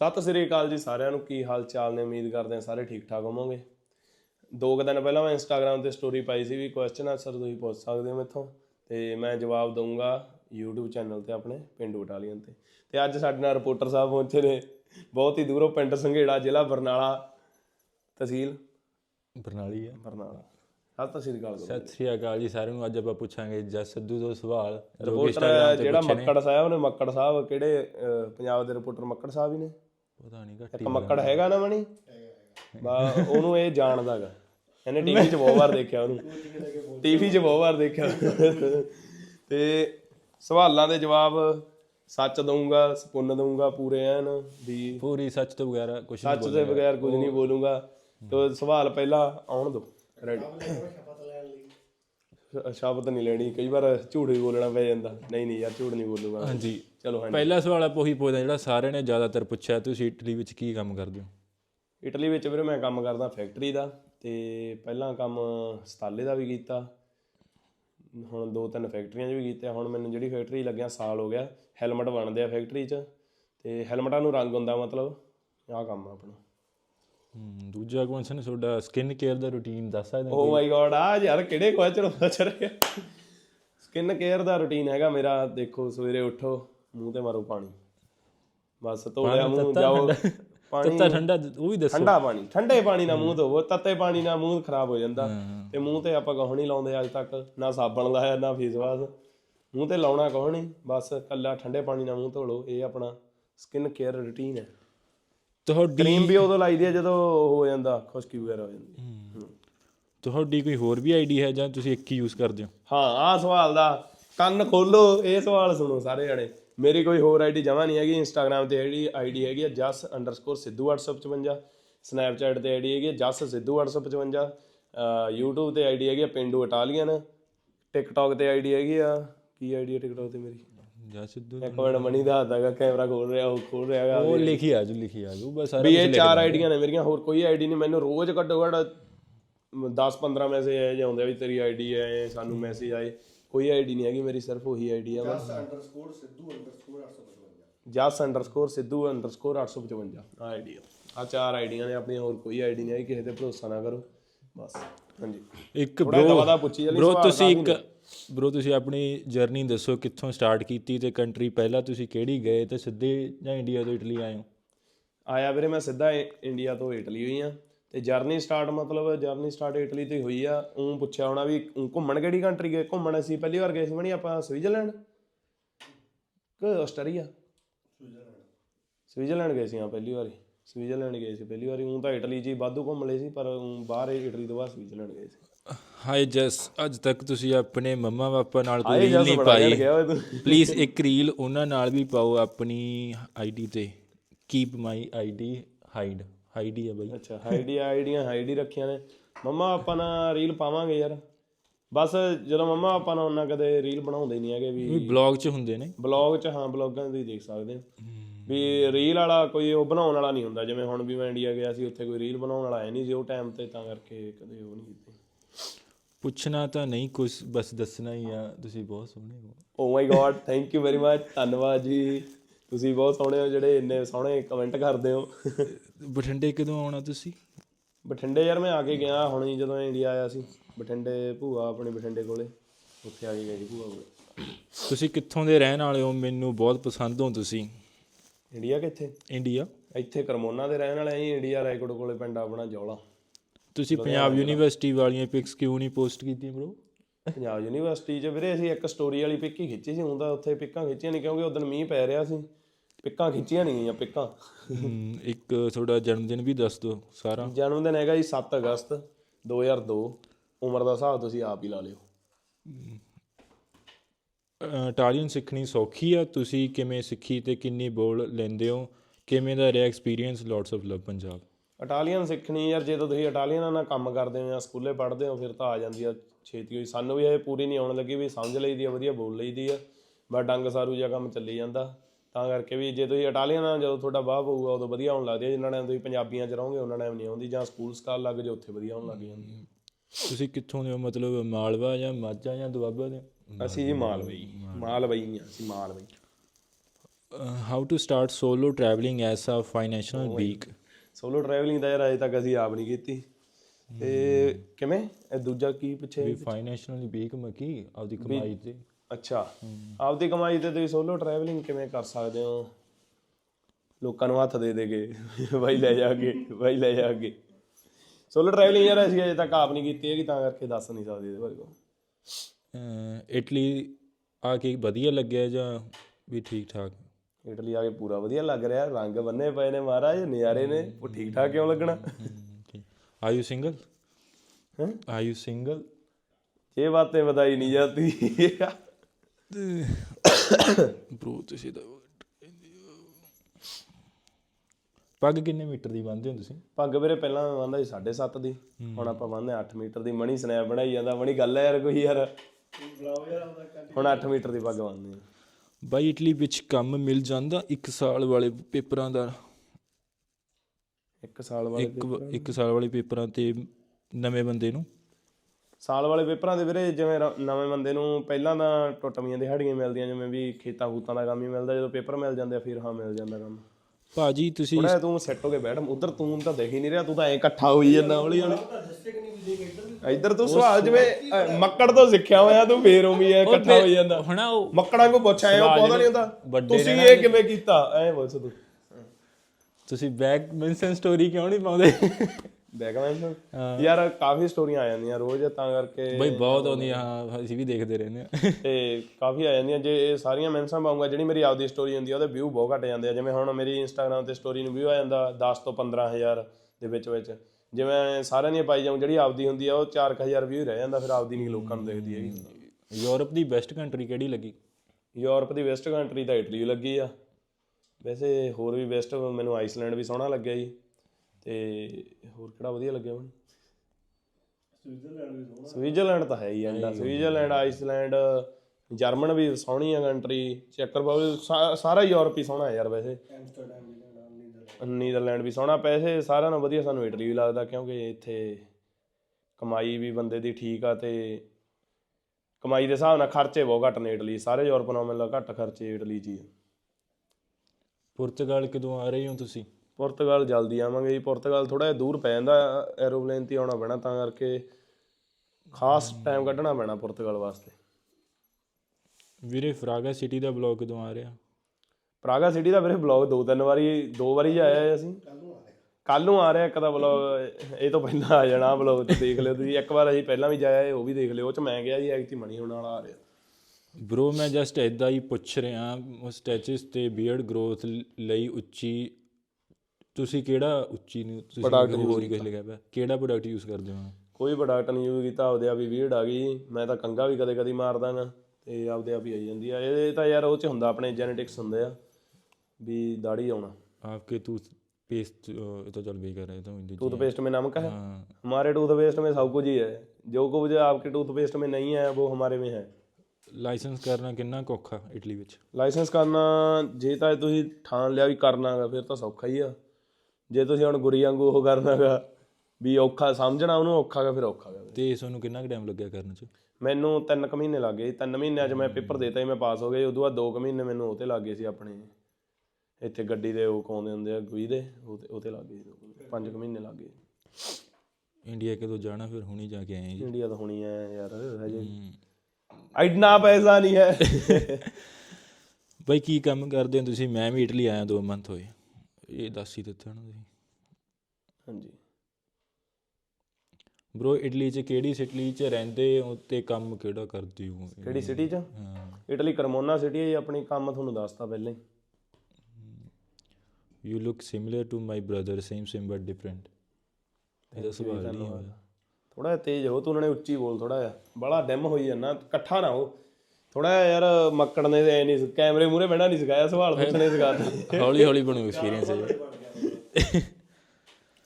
ਸਤਿ ਸ੍ਰੀ ਅਕਾਲ ਜੀ ਸਾਰਿਆਂ ਨੂੰ ਕੀ ਹਾਲ ਚਾਲ ਨੇ? ਉਮੀਦ ਕਰਦੇ ਹਾਂ ਸਾਰੇ ਠੀਕ ਠਾਕ ਹੋਵੋਗੇ। ਦੋ ਕੁ ਦਿਨ ਪਹਿਲਾਂ ਮੈਂ ਇੰਸਟਾਗ੍ਰam ਤੇ ਸਟੋਰੀ ਪਾਈ ਸੀ ਵੀ ਕੁਐਸਚਨ ਆਨਸਰ ਤੁਸੀਂ ਪੁੱਛ ਸਕਦੇ ਹੋ ਮੈਥੋਂ। ਤੇ ਮੈਂ ਜਵਾਬ ਦਊਂਗਾ YouTube ਚੈਨਲ ਤੇ ਆਪਣੇ ਪਿੰਡੂ ਬਟਾਲੀਅਨ ਤੇ। ਤੇ ਅੱਜ ਸਾਡੇ ਨਾਲ ਰਿਪੋਰਟਰ ਸਾਹਿਬ ਪਹੁੰਚੇ ਨੇ। ਬਹੁਤ ਹੀ ਦੂਰੋਂ ਪਿੰਡ ਸੰਘੇੜਾ ਜ਼ਿਲ੍ਹਾ ਬਰਨਾਲਾ ਤਹਿਸੀਲ। ਬਰਨਾਲੀ ਆ। ਬਰਨਾਲਾ। ਸਤਿ ਸ੍ਰੀ ਅਕਾਲ ਸਤਿ ਸ੍ਰੀ ਅਕਾਲ ਜੀ ਸਾਰਿਆਂ ਨੂੰ। ਅੱਜ ਆਪਾਂ ਪੁੱਛਾਂਗੇ ਜਸ ਸਿੱਧੂ ਤੋਂ ਸਵਾਲ। ਰਿਪੋਰਟਰ ਜਿਹੜਾ ਮੱਕੜ ਸਾਹਿਬ ਨੇ ਮੱਕੜ ਸਾਹਿਬ ਕਿਹੜੇ ਪੰਜਾਬ ਦੇ ਰਿਪੋਰਟਰ ਮੱਕੜ ਸਾਹਿਬ ਹੀ ਨੇ? ਪਤਾ ਨਹੀਂ ਘੱਟ ਇੱਕ ਮੱਕੜ ਹੈਗਾ ਨਾ ਮਣੀ? ਬਾ ਉਹਨੂੰ ਇਹ ਜਾਣਦਾਗਾ ਇਹਨੇ ਟੀਵੀ 'ਚ ਬਹੁਤ ਵਾਰ ਦੇਖਿਆ ਉਹਨੂੰ। ਟੀਵੀ 'ਚ ਬਹੁਤ ਵਾਰ ਦੇਖਿਆ। ਤੇ ਸਵਾਲਾਂ ਦੇ ਜਵਾਬ ਸੱਚ ਦਊਂਗਾ ਸਪੁੰਨ ਦਊਂਗਾ ਪੂਰੇ ਐਨ ਵੀ ਪੂਰੀ ਸੱਚ ਤੋਂ ਵਗੈਰਾ ਕੁਝ ਸੱਚ ਦੇ ਬਗੈਰ ਕੁਝ ਨਹੀਂ ਬੋਲੂੰਗਾ। ਤੇ ਸਵਾਲ ਪਹਿਲਾਂ ਆਉਣ ਦੋ। ਰੈਡੀ ਸ਼ਬਦ ਨਹੀਂ ਲੈਣੀ ਕਈ ਵਾਰ ਝੂਠ ਵੀ ਬੋਲਣਾ ਪੈ ਜਾਂਦਾ। ਨਹੀਂ ਨਹੀਂ ਯਾਰ ਝੂਠ ਨਹੀਂ ਬੋਲੂਗਾ। ਹਾਂਜੀ। ਚਲੋ ਹਾਂਜੀ। ਪਹਿਲਾ ਸਵਾਲ ਆਪਾਂ ਉਹੀ ਪੁੱਛਦੇ ਜਿਹੜਾ ਸਾਰਿਆਂ ਨੇ ਜ਼ਿਆਦਾਤਰ ਪੁੱਛਿਆ ਤੁਸੀਂ ਇਟਲੀ ਵਿੱਚ ਕੀ ਕੰਮ ਕਰਦੇ ਹੋ? ਇਟਲੀ ਵਿੱਚ ਵੀਰੇ ਮੈਂ ਕੰਮ ਕਰਦਾ ਫੈਕਟਰੀ ਦਾ ਤੇ ਪਹਿਲਾਂ ਕੰਮ ਸਤਾਲੇ ਦਾ ਵੀ ਕੀਤਾ। ਹੁਣ ਦੋ ਤਿੰਨ ਫੈਕਟਰੀਆਂ 'ਚ ਵੀ ਕੀਤਾ। ਹੁਣ ਮੈਨੂੰ ਜਿਹੜੀ ਫੈਕਟਰੀ ਲੱਗਿਆ ਸਾਲ ਹੋ ਗਿਆ ਹੈਲਮਟ ਬਣਦੇ ਆ ਫੈਕਟਰੀ 'ਚ। ਤੇ ਹੈਲਮਟਾਂ ਨੂੰ ਰੰਗ ਹੁੰਦਾ ਮਤਲਬ ਆਹ ਕੰਮ ਆ ਆਪਣਾ। ਦੂਜਾ ਕੁਐਸਚਨ ਤੁਹਾਡਾ ਸਕਿਨ ਕੇਅਰ ਦਾ ਰੁਟੀਨ ਦੱਸ ਸਕਦੇ ਹੋ ਓ ਮਾਈ ਗॉड ਆ ਯਾਰ ਕਿਹੜੇ ਕੁਐਸਚਨ ਪੁੱਛ ਰਹੇ ਆ ਸਕਿਨ ਕੇਅਰ ਦਾ ਰੁਟੀਨ ਹੈਗਾ ਮੇਰਾ ਦੇਖੋ ਸਵੇਰੇ ਉੱਠੋ ਮੂੰਹ ਤੇ ਮਾਰੋ ਪਾਣੀ। ਬਸ ਧੋ ਲਿਆ ਮੂੰਹ ਜਾਓ। ਪਾਣੀ ਤੱਤਾ ਠੰਡਾ ਉਹ ਵੀ ਦੱਸੋ। ਠੰਡਾ ਪਾਣੀ ਠੰਡੇ ਪਾਣੀ ਨਾਲ ਮੂੰਹ ਧੋਵੋ ਤੱਤੇ ਪਾਣੀ ਨਾਲ ਮੂੰਹ ਖਰਾਬ ਹੋ ਜਾਂਦਾ। ਤੇ ਮੂੰਹ ਤੇ ਆਪਾਂ ਨਹੀਂ ਲਾਉਂਦੇ ਅੱਜ ਤੱਕ ਨਾ ਸਾਬਣ ਲਾਇਆ ਨਾ ਫੇਸ ਵਾਸ਼ ਮੂੰਹ ਤੇ ਲਾਉਣਾ ਨਹੀਂ ਬਸ ਕੱਲਾ ਠੰਡੇ ਪਾਣੀ ਨਾਲ ਮੂੰਹ ਧੋ ਲਓ ਇਹ ਆਪਣਾ ਸਕਿਨ ਕੇਅਰ ਰੁਟੀਨ ਹੈ। ਤੁਹਾਡੀ ਕਰੀਮ ਵੀ ਉਦੋਂ ਲਾਈਦੀ ਹੈ ਜਦੋਂ ਉਹ ਹੋ ਜਾਂਦਾ ਖੁਸ਼ਕੀ ਵਗੈਰਾ ਹੋ ਜਾਂਦੀ। ਤੁਹਾਡੀ ਕੋਈ ਹੋਰ ਵੀ ਆਈਡੀ ਹੈ ਜਾਂ ਤੁਸੀਂ ਇੱਕ ਹੀ ਯੂਜ਼ ਕਰਦੇ ਹੋ? ਹਾਂ ਆਹ ਸਵਾਲ ਦਾ। ਕੰਨ ਖੋਲੋ ਇਹ ਸਵਾਲ ਸੁਣੋ ਸਾਰੇ ਜਣੇ। ਮੇਰੀ ਕੋਈ ਹੋਰ ਆਈਡੀ ਜਮਾ ਨਹੀਂ ਹੈਗੀ ਇੰਸਟਾਗ੍ਰam ਤੇ ਜਿਹੜੀ ਆਈਡੀ ਹੈਗੀ ਹੈ ਜਸ ਅੰਡਰਸਕੋਰ ਸਿੱਧੂ 855 ਸਨੈਪਚੈਟ ਤੇ ਆਈਡੀ ਹੈਗੀ ਹੈ ਜਸ ਸਿੱਧੂ 855 ਅਹ YouTube ਤੇ ਆਈਡੀ ਹੈਗੀ ਹੈ ਪਿੰਡੂ ਇਟਾਲੀਅਨ ਟਿਕਟੌਕ ਤੇ ਆਈਡੀ ਹੈਗੀ ਆ ਕੀ ਆਈਡੀ ਹੈ ਟਿਕਟੌਕ ਤੇ ਮੇਰੀ? ਜਾਂ ਸਿੱਧੂ ਇੱਕ ਮਿੰਟ ਮਣੀ ਦਾ ਹੱਥ ਹੈਗਾ ਕੈਮਰਾ ਖੋਲ ਰਿਹਾ ਉਹ ਖੋਲ ਰਿਹਾ ਹੈਗਾ ਉਹ ਲਿਖੀ ਆਜੂ ਲਿਖੀ ਆਜੂ ਬਸ ਸਾਰਾ ਵੀ ਇਹ ਚਾਰ ਆਈਡੀਆਂ ਨੇ ਮੇਰੀਆਂ ਹੋਰ ਕੋਈ ਆਈਡੀ ਨਹੀਂ ਮੈਨੂੰ ਰੋਜ਼ ਘੱਟੋ ਘੱਟ 10 15 ਮੈਸੇਜ ਆਏ ਜਾਂਦੇ ਆ ਵੀ ਤੇਰੀ ਆਈਡੀ ਹੈ ਸਾਨੂੰ ਮੈਸੇਜ ਆਏ। ਕੋਈ ਆਈਡੀ ਨਹੀਂ ਹੈਗੀ ਮੇਰੀ ਸਿਰਫ ਉਹੀ ਆਈਡੀ ਆ ਬਸ। ਜਸ ਅੰਡਰਸਕੋਰ ਸਿੱਧੂ ਅੰਡਰਸਕੋਰ 855 ਆ ਆਈਡੀ ਆ ਚਾਰ ਆਈਡੀਆਂ ਨੇ ਆਪਣੀਆਂ ਹੋਰ ਕੋਈ ਆਈਡੀ ਨਹੀਂ ਹੈ ਕਿਸੇ ਤੇ ਭਰੋਸਾ ਨਾ ਕਰੋ। ਬਸ ਹਾਂਜੀ। ਇੱਕ ਬ్రో ਬ్రో ਤੁਸੀਂ ਇੱਕ ਬ్రో ਤੁਸੀਂ ਆਪਣੀ ਜਰਨੀ ਦੱਸੋ, ਕਿੱਥੋਂ ਸਟਾਰਟ ਕੀਤੀ ਤੇ ਕੰਟਰੀ ਪਹਿਲਾਂ ਤੁਸੀਂ ਕਿਹੜੀ ਗਏ ਤੇ ਸਿੱਧੇ ਜਾਂ ਇੰਡੀਆ ਤੋਂ ਇਟਲੀ ਆਏ ਹੋ? ਆਇਆ ਵੀਰੇ, ਮੈਂ ਸਿੱਧਾ ਇ- ਇੰਡੀਆ ਤੋਂ ਇਟਲੀ ਹੋਈ ਆ ਤੇ ਜਰਨੀ ਸਟਾਰਟ ਮਤਲਬ ਜਰਨੀ ਸਟਾਰਟ ਇਟਲੀ ਤੋਂ ਹੀ ਹੋਈ ਆ। ਉਹ ਪੁੱਛਿਆ ਹੋਣਾ ਵੀ ਊਂ ਘੁੰਮਣ ਕਿਹੜੀ ਕੰਟਰੀ ਗਏ? ਘੁੰਮਣ ਅਸੀਂ ਪਹਿਲੀ ਵਾਰ ਗਏ ਸੀ ਮਣੀ ਆਪਾਂ ਸਵਿਟਜ਼ਰਲੈਂਡ ਕਿ ਆਸਟਰੀਆ ਸਵਿਟਜ਼ਰਲੈਂਡ ਗਏ ਸੀ ਹਾਂ ਪਹਿਲੀ ਵਾਰੀ। ਸਵਿਟਜ਼ਰਲੈਂਡ ਗਏ ਸੀ ਪਹਿਲੀ ਵਾਰੀ। ਉਹ ਤਾਂ ਇਟਲੀ 'ਚ ਹੀ ਵਾਧੂ ਘੁੰਮ ਲਏ ਸੀ, ਪਰ ਊਂ ਬਾਹਰ ਇਟਲੀ ਤੋਂ ਬਾਅਦ ਸਵਿਟਜ਼ਰਲੈਂਡ ਗਏ ਸੀ। ਹਾਈ ਜਸ ਅੱਜ ਤੱਕ ਤੁਸੀਂ ਆਪਣੇ ਮੰਮਾ ਪਾਪਾ ਨਾਲ ਕੋਈ ਰੀਲ ਨਹੀਂ ਪਾਈ। ਪਲੀਜ਼ ਇੱਕ ਰੀਲ ਉਹਨਾਂ ਨਾਲ ਵੀ ਪਾਓ ਆਪਣੀ ਆਈਡੀ ਤੇ। ਕੀਪ ਮਾਈ ਆਈਡੀ ਹਾਈਡ ਹਾਈਡੀ ਹੈ ਬਈ। ਅੱਛਾ ਆਈਡੀ ਆਈਡੀਆਂ ਆਈਡੀ ਰੱਖੀਆਂ ਨੇ। ਮੰਮਾ ਆਪਾਂ ਨਾ ਰੀਲ ਪਾਵਾਂਗੇ ਯਾਰ। ਬਸ ਜਦੋਂ ਮੰਮਾ ਆਪਾਂ ਨਾ ਉਹਨਾਂ ਕਦੇ ਰੀਲ ਬਣਾਉਂਦੇ ਨਹੀਂ ਹੈਗੇ ਵੀ ਬਲੌਗ 'ਚ ਹੁੰਦੇ ਨੇ। ਬਲੌਗ 'ਚ ਹਾਂ ਬਲੌਗਾਂ ਦੀ ਦੇਖ ਸਕਦੇ ਹੋ। ਵੀ ਰੀਲ ਵਾਲਾ ਕੋਈ ਉਹ ਬਣਾਉਣ ਵਾਲਾ ਨਹੀਂ ਹੁੰਦਾ। ਜਿਵੇਂ ਹੁਣ ਵੀ ਮੈਂ ਇੰਡੀਆ ਗਿਆ ਸੀ ਉੱਥੇ ਕੋਈ ਰੀਲ ਬਣਾਉਣ ਵਾਲਾ ਹੈ ਨਹੀਂ ਸੀ ਉਹ ਟਾਈਮ ਤੇ ਤਾਂ ਕਰਕੇ ਕਦੇ ਉਹ ਨਹੀਂ ਕੀਤੀ। ਪੁੱਛਣਾ ਤਾਂ ਨਹੀਂ ਕੁਝ ਬਸ ਦੱਸਣਾ ਹੀ ਆ ਤੁਸੀਂ ਬਹੁਤ ਸੋਹਣੇ ਹੋ। ਓ my God thank you very much ਧੰਨਵਾਦ ਜੀ। ਤੁਸੀਂ ਬਹੁਤ ਸੋਹਣੇ ਹੋ ਜਿਹੜੇ ਇੰਨੇ ਸੋਹਣੇ ਕਮੈਂਟ ਕਰਦੇ ਹੋ। ਬਠਿੰਡੇ ਕਦੋਂ ਆਉਣਾ ਤੁਸੀਂ? ਬਠਿੰਡੇ ਯਾਰ ਮੈਂ ਆ ਕੇ ਗਿਆ ਹੁਣੀ ਜਦੋਂ ਇੰਡੀਆ ਆਇਆ ਸੀ। ਬਠਿੰਡੇ ਭੂਆ ਆਪਣੀ ਬਠਿੰਡੇ ਕੋਲੇ ਉੱਥੇ ਆ ਕੇ ਗਏ ਸੀ ਭੂਆ ਕੋਲੇ। ਤੁਸੀਂ ਕਿੱਥੋਂ ਦੇ ਰਹਿਣ ਵਾਲੇ ਹੋ? ਮੈਨੂੰ ਬਹੁਤ ਪਸੰਦ ਹੋ ਤੁਸੀਂ। ਇੰਡੀਆ ਕਿੱਥੇ? ਇੰਡੀਆ। ਇੱਥੇ ਕਰਮੋਨਾ ਦੇ ਰਹਿਣ ਵਾਲੇ ਅਸੀਂ ਇੰਡੀਆ ਰਾਏਕੋਟ ਕੋਲੇ ਪਿੰਡ ਆਪਣਾ ਜੌਲਾ। ਤੁਸੀਂ ਪੰਜਾਬ ਯੂਨੀਵਰਸਿਟੀ ਵਾਲੀਆਂ ਪਿਕਸ ਕਿਉਂ ਨਹੀਂ ਪੋਸਟ ਕੀਤੀਆਂ ਬ్రో ਪੰਜਾਬ ਯੂਨੀਵਰਸਿਟੀ 'ਚ ਵੀਰੇ ਅਸੀਂ ਇੱਕ ਸਟੋਰੀ ਵਾਲੀ ਪਿੱਕ ਹੀ ਖਿੱਚੀ ਸੀ ਹੁੰਦਾ ਉੱਥੇ ਪਿੱਕਾਂ ਖਿੱਚੀਆਂ ਨਹੀਂ ਕਿਉਂਕਿ ਉਦੋਂ ਮੀਂਹ ਪੈ ਰਿਹਾ ਸੀ। ਪਿੱਕਾਂ ਖਿੱਚੀਆਂ ਨਹੀਂ ਗਈਆਂ ਪਿੱਕਾਂ ਇੱਕ ਤੁਹਾਡਾ ਜਨਮ ਦਿਨ ਵੀ ਦੱਸ ਦਿਓ ਸਾਰਾ। ਜਨਮ ਦਿਨ ਹੈਗਾ ਜੀ 7 ਅਗਸਤ 2002 ਉਮਰ ਦਾ ਹਿਸਾਬ ਤੁਸੀਂ ਆਪ ਹੀ ਲਾ ਲਿਓ। ਇਟਾਲੀਅਨ ਸਿੱਖਣੀ ਸੌਖੀ ਆ ਤੁਸੀਂ ਕਿਵੇਂ ਸਿੱਖੀ ਤੇ ਕਿੰਨੀ ਬੋਲ ਲੈਂਦੇ ਹੋ ਕਿਵੇਂ ਦਾ ਰਿਹਾ experience lots of love Punjab? Italian ਸਿੱਖਣੀ ਯਾਰ ਜਦੋਂ ਤੁਸੀਂ ਇਟਾਲੀਅਨ ਨਾਲ ਕੰਮ ਕਰਦੇ ਹੋ ਜਾਂ ਸਕੂਲੇ ਪੜ੍ਹਦੇ ਹੋ ਫਿਰ ਤਾਂ ਆ ਜਾਂਦੀ ਆ ਛੇਤੀ ਹੋਈ। ਸਾਨੂੰ ਵੀ ਇਹ ਪੂਰੀ ਨਹੀਂ ਆਉਣ ਲੱਗੀ ਵੀ ਸਮਝ ਲਈਦੀ ਆ ਵਧੀਆ ਬੋਲ ਲਈਦੀ ਆ ਬਸ ਡੰਗ ਸਾਰੂ ਜਿਹਾ ਕੰਮ ਚੱਲੀ ਜਾਂਦਾ। ਤਾਂ ਕਰਕੇ ਵੀ ਜੇ ਤੁਸੀਂ ਇਟਾਲੀਅਨ ਨਾਲ ਜਦੋਂ ਤੁਹਾਡਾ ਬਾਹ ਪਊਗਾ ਉਦੋਂ ਵਧੀਆ ਆਉਣ ਲੱਗਦੀ ਆ। ਜਿੰਨਾ ਟਾਈਮ ਤੁਸੀਂ ਪੰਜਾਬੀਆਂ 'ਚ ਰਹੋਗੇ ਉਹਨਾਂ ਟਾਈਮ ਨਹੀਂ ਆਉਂਦੀ ਜਾਂ ਸਕੂਲ ਸਕਾਲ ਲੱਗ ਜੇ ਉੱਥੇ ਵਧੀਆ ਆਉਣ ਲੱਗ ਜਾਂਦੀ ਤੁਸੀਂ ਕਿੱਥੋਂ ਦੇ ਹੋ? ਮਤਲਬ ਮਾਲਵਾ ਜਾਂ ਮਾਝਾ ਜਾਂ ਦੁਆਬਾ ਦੇ? ਅਸੀਂ ਜੀ ਮਾਲਵਈ ਮਾਲਵਈ ਆ ਅਸੀਂ Malwai. How to start solo travelling as a financial weak solo travelling ਦਾ ਯਾਰ ਅਜੇ ਤੱਕ ਅਸੀਂ ਆਪ ਨਹੀਂ ਕੀਤੀ। ਤੇ ਕਿਵੇਂ? ਇਹ ਦੂਜਾ ਕੀ ਪਿੱਛੇ ਵੀ ਫਾਈਨੈਂਸ਼ੀਅਲੀ ਵੀਕ ਮਕੀ ਆਪਦੀ ਕਮਾਈ ਤੇ। ਅੱਛਾ। ਆਪਦੀ ਕਮਾਈ ਤੇ ਤੁਸੀਂ ਸੋਲੋ ਟਰੈਵਲਿੰਗ ਕਿਵੇਂ ਕਰ ਸਕਦੇ ਹੋ? ਲੋਕਾਂ ਨੂੰ ਹੱਥ ਦੇ ਦੇਗੇ ਬਾਈ ਲੈ ਜਾ ਕੇ ਬਾਈ ਲੈ ਜਾ ਕੇ ਸੋਲੋ ਟਰੈਵਲਿੰਗ ਯਾਰ ਅਸੀਂ ਅਜੇ ਤੱਕ ਆਪ ਨਹੀਂ ਕੀਤੀ ਹੈਗੀ ਤਾਂ ਕਰਕੇ ਦੱਸ ਨਹੀਂ ਸਕਦੇ ਇਹਦੇ ਬਾਰੇ ਕੁਛ। ਅਹ ਇਟਲੀ ਆ ਕੇ ਵਧੀਆ ਲੱਗਿਆ ਜਾਂ ਵੀ ਠੀਕ ਠਾਕ ਇਟਲੀ ਆ ਕੇ ਪੂਰਾ ਵਧੀਆ ਲੱਗ ਰਿਹਾ ਰੰਗ ਬੰਨੇ ਪਏ ਨੇ ਮਹਾਰਾਜ ਨਜ਼ਾਰੇ ਨੇ ਉਹ ਠੀਕ ਠਾਕ ਕਿਉਂ ਲੱਗਣਾ? ਆਰ ਯੂ ਸਿੰਗਲ ਹੈ? ਆਰ ਯੂ ਸਿੰਗਲ ਇਹ ਬਾਤਾਂ ਬਤਾਈ ਨਹੀਂ ਜਾਂਦੀ। ਬ్రో ਤੁਸੀਂ ਤਾਂ ਪੱਗ ਕਿੰਨੇ ਮੀਟਰ ਦੀ ਬੰਨਦੇ ਹੋ ਤੁਸੀਂ? ਪੱਗ ਵੀਰੇ ਪਹਿਲਾਂ ਮੈਂ ਬੰਨਦਾ ਸੀ 7.5 ਦੀ ਹੁਣ ਆਪਾਂ ਬੰਨਦੇ 8 ਮੀਟਰ ਦੀ ਮਣੀ ਸਨੈਪ ਬਣਾਈ ਜਾਂਦਾ ਮਣੀ ਗੱਲ ਹੈ ਯਾਰ ਕੋਈ ਯਾਰ। ਹੁਣ 8 ਮੀਟਰ ਦੀ ਪੱਗ ਬੰਨਦੇ ਆ ਬਾਈ ਇਟਲੀ ਵਿੱਚ ਕੰਮ ਮਿਲ ਜਾਂਦਾ ਇੱਕ ਸਾਲ ਵਾਲੇ ਪੇਪਰਾਂ ਦਾ। ਇੱਕ ਸਾਲ ਵਾਲੇ ਇੱਕ ਇੱਕ ਸਾਲ ਵਾਲੇ ਪੇਪਰਾਂ ਤੇ ਨਵੇਂ ਬੰਦੇ ਨੂੰ। ਸਾਲ ਵਾਲੇ ਪੇਪਰਾਂ ਦੇ ਵੀਰੇ ਜਿਵੇਂ ਨਵੇਂ ਬੰਦੇ ਨੂੰ ਪਹਿਲਾਂ ਤਾਂ ਟੁੱਟਵੀਆਂ ਦਿਹਾੜੀਆਂ ਮਿਲਦੀਆਂ ਜਿਵੇਂ ਵੀ ਖੇਤਾਂ ਖੂਤਾਂ ਦਾ ਕੰਮ ਹੀ ਮਿਲਦਾ ਜਦੋਂ ਪੇਪਰ ਮਿਲ ਜਾਂਦੇ ਆ ਫਿਰ ਹਾਂ ਮਿਲ ਜਾਂਦਾ ਕੰਮ। ਭਾਜੀ ਤੁਸੀਂ ਥੋੜਾ ਤੂੰ ਸੈੱਟ ਹੋ ਕੇ ਬੈਠ ਉਧਰ ਤੂੰ ਤਾਂ ਦੇਖ ਹੀ ਨਹੀਂ ਰਿਹਾ ਤੂੰ ਤਾਂ ਐ ਇਕੱਠਾ ਹੋਈ ਜਾਂਦਾ ਹੌਲੀ ਹੌਲੀ। ਇੱਧਰ ਤੂੰ ਸਵਾਲ ਜਿਵੇਂ ਅ, ਮੱਕੜ ਤੋਂ ਸਿੱਖਿਆ ਹੋਇਆ ਤੂੰ ਫੇਰ ਉਵੇਂ ਐ ਇਕੱਠਾ ਹੋਈ ਜਾਂਦਾ। ਹਣਾ ਉਹ ਮੱਕੜਾਂ ਕੋ ਪੁੱਛ ਆਏ ਉਹ ਪਤਾ ਨਹੀਂ ਹੁੰਦਾ। ਵੱਡੇ ਤੁਸੀਂ ਇਹ ਕਿਵੇਂ ਕੀਤਾ? ਐ ਪੁੱਛ ਤੂੰ। ਤੁਸੀਂ ਬੈਕ ਮੈਂਸ਼ਨ ਸਟੋਰੀ ਕਿਉਂ ਨਹੀਂ ਪਾਉਂਦੇ? ਬੈਕਮੈਨ ਯਾਰ ਕਾਫੀ ਸਟੋਰੀਆਂ ਆ ਜਾਂਦੀਆਂ ਰੋਜ਼ ਤਾਂ ਕਰਕੇ ਬਈ ਬਹੁਤ ਆਉਂਦੀਆਂ ਹਾਂ ਅਸੀਂ ਵੀ ਦੇਖਦੇ ਰਹਿੰਦੇ ਆ ਤੇ ਕਾਫੀ ਆ ਜਾਂਦੀਆਂ ਜੇ ਇਹ ਸਾਰੀਆਂ ਮੈਂਸ਼ਨਾਂ ਪਾਉਂਗਾ ਜਿਹੜੀ ਮੇਰੀ ਆਪਦੀ ਸਟੋਰੀ ਹੁੰਦੀ ਆ ਉਹਦੇ ਵਿਊ ਬਹੁਤ ਘਟ ਜਾਂਦੇ ਆ। ਜਿਵੇਂ ਹੁਣ ਮੇਰੀ ਇੰਸਟਾਗ੍ਰam ਤੇ ਸਟੋਰੀ ਨੂੰ ਵਿਊ ਆ ਜਾਂਦਾ 10 ਤੋਂ 15000 ਦੇ ਵਿੱਚ ਵਿੱਚ ਜਿਵੇਂ ਸਾਰਿਆਂ ਦੀਆਂ ਪਾਈ ਜਾਊਂ ਜਿਹੜੀ ਆਪਦੀ ਹੁੰਦੀ ਆ ਉਹ 4000 ਵਿਊ ਰਹਿ ਜਾਂਦਾ ਫਿਰ ਆਪਦੀ ਨਹੀਂ ਲੋਕਾਂ ਨੂੰ ਦੇਖਦੀ ਹੈਗੀ। ਯੂਰਪ ਦੀ ਬੈਸਟ ਕੰਟਰੀ ਕਿਹੜੀ ਲੱਗੀ? ਯੂਰਪ ਦੀ ਵੈਸਟ ਕੰਟਰੀ ਤਾਂ ਇਟਲੀ ਲੱਗੀ ਆ। ਵੈਸੇ ਹੋਰ ਵੀ ਵੈਸਟ ਮੈਨੂੰ ਆਈਸਲੈਂਡ ਵੀ ਸੋਹਣਾ ਲੱਗਿਆ ਜੀ। ਤੇ ਹੋਰ ਕਿਹੜਾ ਵਧੀਆ ਲੱਗਿਆ ਮੈਨੂੰ? ਸਵਿਟਜ਼ਰਲੈਂਡ ਤਾਂ ਹੈ ਹੀ ਐਂਡਾ ਸਵਿਟਜ਼ਰਲੈਂਡ ਆਈਸਲੈਂਡ ਜਰਮਨ ਵੀ ਸੋਹਣੀ ਆ ਕੰਟਰੀ ਚੈੱਕ ਰਿਪਬਲਿਕ ਸਾਰਾ ਯੂਰਪ ਹੀ ਸੋਹਣਾ ਹੈ ਯਾਰ ਵੈਸੇ। ਨੀਦਰਲੈਂਡ ਵੀ ਸੋਹਣਾ ਪੈਸੇ ਸਾਰਿਆਂ ਨਾਲੋਂ ਵਧੀਆ ਸਾਨੂੰ ਇਟਲੀ ਵੀ ਲੱਗਦਾ ਕਿਉਂਕਿ ਇੱਥੇ ਕਮਾਈ ਵੀ ਬੰਦੇ ਦੀ ਠੀਕ ਆ ਤੇ ਕਮਾਈ ਦੇ ਹਿਸਾਬ ਨਾਲ ਖਰਚੇ ਬਹੁਤ ਘੱਟ ਨੇ ਇਟਲੀ ਸਾਰੇ ਯੂਰਪ ਨਾਲੋਂ ਮੈਨੂੰ ਲੱਗਦਾ ਘੱਟ ਖਰਚੇ ਇਟਲੀ 'ਚ ਹੀ ਆ। ਪੁਰਤਗਾਲ ਕਦੋਂ ਆ ਰਹੇ ਹੋ ਤੁਸੀਂ? ਪੁਰਤਗਾਲ ਜਲਦੀ ਆਵਾਂਗੇ ਜੀ ਪੁਰਤਗਾਲ ਥੋੜਾ ਜਿਹਾ ਦੂਰ ਪੈ ਜਾਂਦਾ ਐਰੋਪਲੇਨ ਤੇ ਆਉਣਾ ਪੈਣਾ ਤਾਂ ਕਰਕੇ ਖਾਸ ਟਾਈਮ ਕੱਢਣਾ ਪੈਣਾ ਪੁਰਤਗਾਲ ਵਾਸਤੇ। ਵੀਰੇ ਫਰਾਗਾ ਸਿਟੀ ਦਾ ਬਲੌਗ ਕਦੋਂ ਆ ਰਿਹਾ? ਪ੍ਰਾਗਾ ਸਿਟੀ ਦਾ ਵੀਰੇ ਬਲੌਗ ਦੋ ਤਿੰਨ ਵਾਰੀ ਦੋ ਵਾਰੀ ਜਾਇਆ ਅਸੀਂ ਕੱਲ ਨੂੰ ਆ ਰਿਹਾ ਇੱਕ ਦਾ ਬਲੌਗ ਇਹ ਤੋਂ ਪਹਿਲਾਂ ਆ ਜਾਣਾ ਬਲੌਗ ਤੇ ਦੇਖ ਲਿਓ ਤੁਸੀਂ। ਇੱਕ ਵਾਰ ਅਸੀਂ ਪਹਿਲਾਂ ਵੀ ਜਾਇਆ ਉਹ ਵੀ ਦੇਖ ਲਿਓ ਉਹ ਚ ਮੈਂ ਗਿਆ ਜੀ ਐਕਚੁਅਲੀ ਮਣੀ ਹੋਣ ਵਾਲਾ ਆ ਰਿਹਾ। ਬ్రో ਮੈਂ ਜਸਟ ਇਦਾਂ ਹੀ ਪੁੱਛ ਰਿਹਾ ਸਟੈਚਸ ਤੇ ਬੀਅਰਡ ਗਰੋਥ ਲਈ ਉੱਚੀ ਤੁਸੀਂ ਕਿਹੜਾ ਉੱਚੀ ਨੂੰ ਤੁਸੀਂ ਹੋਰ ਹੀ ਕੁਝ ਲਿਖਿਆ ਪਿਆ ਕਿਹੜਾ ਪ੍ਰੋਡਕਟ ਯੂਜ਼ ਕਰਦੇ ਹੋ? ਕੋਈ ਪ੍ਰੋਡਕਟ ਨਹੀਂ ਯੂਜ਼ ਕੀਤਾ ਆਪਦੇ ਆਪ ਹੀ ਵੀਡ ਆ ਗਈ। ਮੈਂ ਤਾਂ ਕੰਗਾ ਵੀ ਕਦੇ ਕਦੀ ਮਾਰ ਦਾਂਗਾ ਤੇ ਆਪਦੇ ਆਪ ਹੀ ਆਈ ਜਾਂਦੀ ਆ। ਇਹ ਤਾਂ ਯਾਰ ਉਹ ਚ ਹੁੰਦਾ ਆਪਣੇ ਜੈਨੇਟਿਕਸ ਹੁੰਦੇ ਆ। ਵੀ ਦਾੜੀ ਆਉਣਾ आपके टूथपेस्ट ये तो चल भी कर रहे तो हिंदी टूथपेस्ट में नमक है हाँ हमारे टूथपेस्ट में सब कुछ ही है जो कुछ आपके टूथपेस्ट में नहीं है वो हमारे में है ਲਾਇਸੈਂਸ ਕਰਨਾ ਕਿੰਨਾ ਕੁ ਔਖਾ ਇਟਲੀ ਵਿੱਚ ਲਾਇਸੈਂਸ ਕਰਨਾ ਜੇ ਤਾਂ ਤੁਸੀਂ ਠਾਣ ਲਿਆ ਵੀ ਕਰਨਾਗਾ ਫਿਰ ਤਾਂ ਸੌਖਾ ਹੀ ਆ ਜੇ ਤੁਸੀਂ ਹੁਣ ਗੁਰੀ ਵਾਂਗੂ ਉਹ ਕਰਨਾਗਾ ਵੀ ਔਖਾ ਸਮਝਣਾ ਉਹਨੂੰ ਔਖਾਗਾ ਫਿਰ ਔਖਾਗਾ ਤੇ ਤੁਹਾਨੂੰ ਕਿੰਨਾ ਕੁ ਟਾਈਮ ਲੱਗਿਆ ਕਰਨ ਚ ਮੈਨੂੰ 3 ਕੁ ਮਹੀਨੇ ਲੱਗ ਗਏ 3 ਮਹੀਨਿਆਂ 'ਚ ਮੈਂ ਪੇਪਰ ਦੇਤਾ ਸੀ ਮੈਂ ਪਾਸ ਹੋ ਗਿਆ ਉਦੋਂ ਬਾਅਦ 2 ਕੁ ਮਹੀਨੇ ਮੈਨੂੰ ਉਹ ਤੇ ਲੱਗ ਗਏ ਸੀ ਆਪਣੇ ਇੱਥੇ ਗੱਡੀ ਦੇ ਉਹ ਕਾਉਂਦੇ ਹੁੰਦੇ ਆ ਗੁਈ ਦੇ ਉਹ ਤੇ ਉਹ ਤੇ ਲੱਗ ਗਏ। 5 ਕੁ ਮਹੀਨੇ ਲੱਗ ਗਏ। ਇੰਡੀਆ ਕਦੋਂ ਜਾਣਾ ਫਿਰ ਹੁਣੀ ਜਾ ਕੇ ਆਏ ਜੀ। ਇੰਡੀਆ ਤਾਂ ਹੋਣੀ ਐ ਯਾਰ ਹਜੇ। ਇੰਨਾ ਪੈਸਾ ਨਹੀਂ ਹੈ। ਬਾਈ ਕੀ ਕੰਮ ਕਰਦੇ ਹੋ ਤੁਸੀਂ? ਮੈਂ ਵੀ ਇਟਲੀ ਆਇਆ 2 ਮੰਥ ਹੋਏ। ਇਹ ਦੱਸ ਹੀ ਦਿੱਤਾ ਨਾ। ਤੁਸੀਂ ਹਾਂਜੀ। ਬ్రో ਇਟਲੀ ਚ ਕਿਹੜੀ ਸਿਟੀ ਚ ਰਹਿੰਦੇ ਹੋ ਤੇ ਕੰਮ ਕਿਹੜਾ ਕਰਦੇ ਹੋ? ਕਿਹੜੀ ਸਿਟੀ 'ਚ? ਹਾਂ। ਇਟਲੀ ਕਰਮੋਨਾ ਸਿਟੀ ਹੈ ਜੀ ਆਪਣੀ ਕੰਮ ਤੁਹਾਨੂੰ ਦੱਸਤਾ ਪਹਿਲਾਂ ਹੀ। You look similar to my brother same same but different ਇਹਦਾ ਸਵਾਲ ਨਹੀਂ ਹੋਇਆ ਥੋੜਾ ਜਿਹਾ ਤੇਜ਼ ਹੋ ਤੂੰ ਉਹਨਾਂ ਉੱਚੀ ਬੋਲ ਥੋੜਾ ਜਿਹਾ। ਬੜਾ ਡਿਮ ਹੋਈ ਜਾਂਦਾ ਇਕੱਠਾ ਨਾ ਹੋ। ਥੋੜਾ ਜਿਹਾ ਯਾਰ ਮੱਕੜ ਨੇ ਐ ਨਹੀਂ ਕੈਮਰੇ ਮੂਰੇ ਬਹਿਣਾ ਨਹੀਂ ਸਿਖਾਇਆ ਸਵਾਲ ਪੁੱਛਣੇ ਸਿਖਾਤੇ ਹੌਲੀ ਹੌਲੀ ਬਣੂ ਐਕਸਪੀਰੀਅੰਸ ਹੈ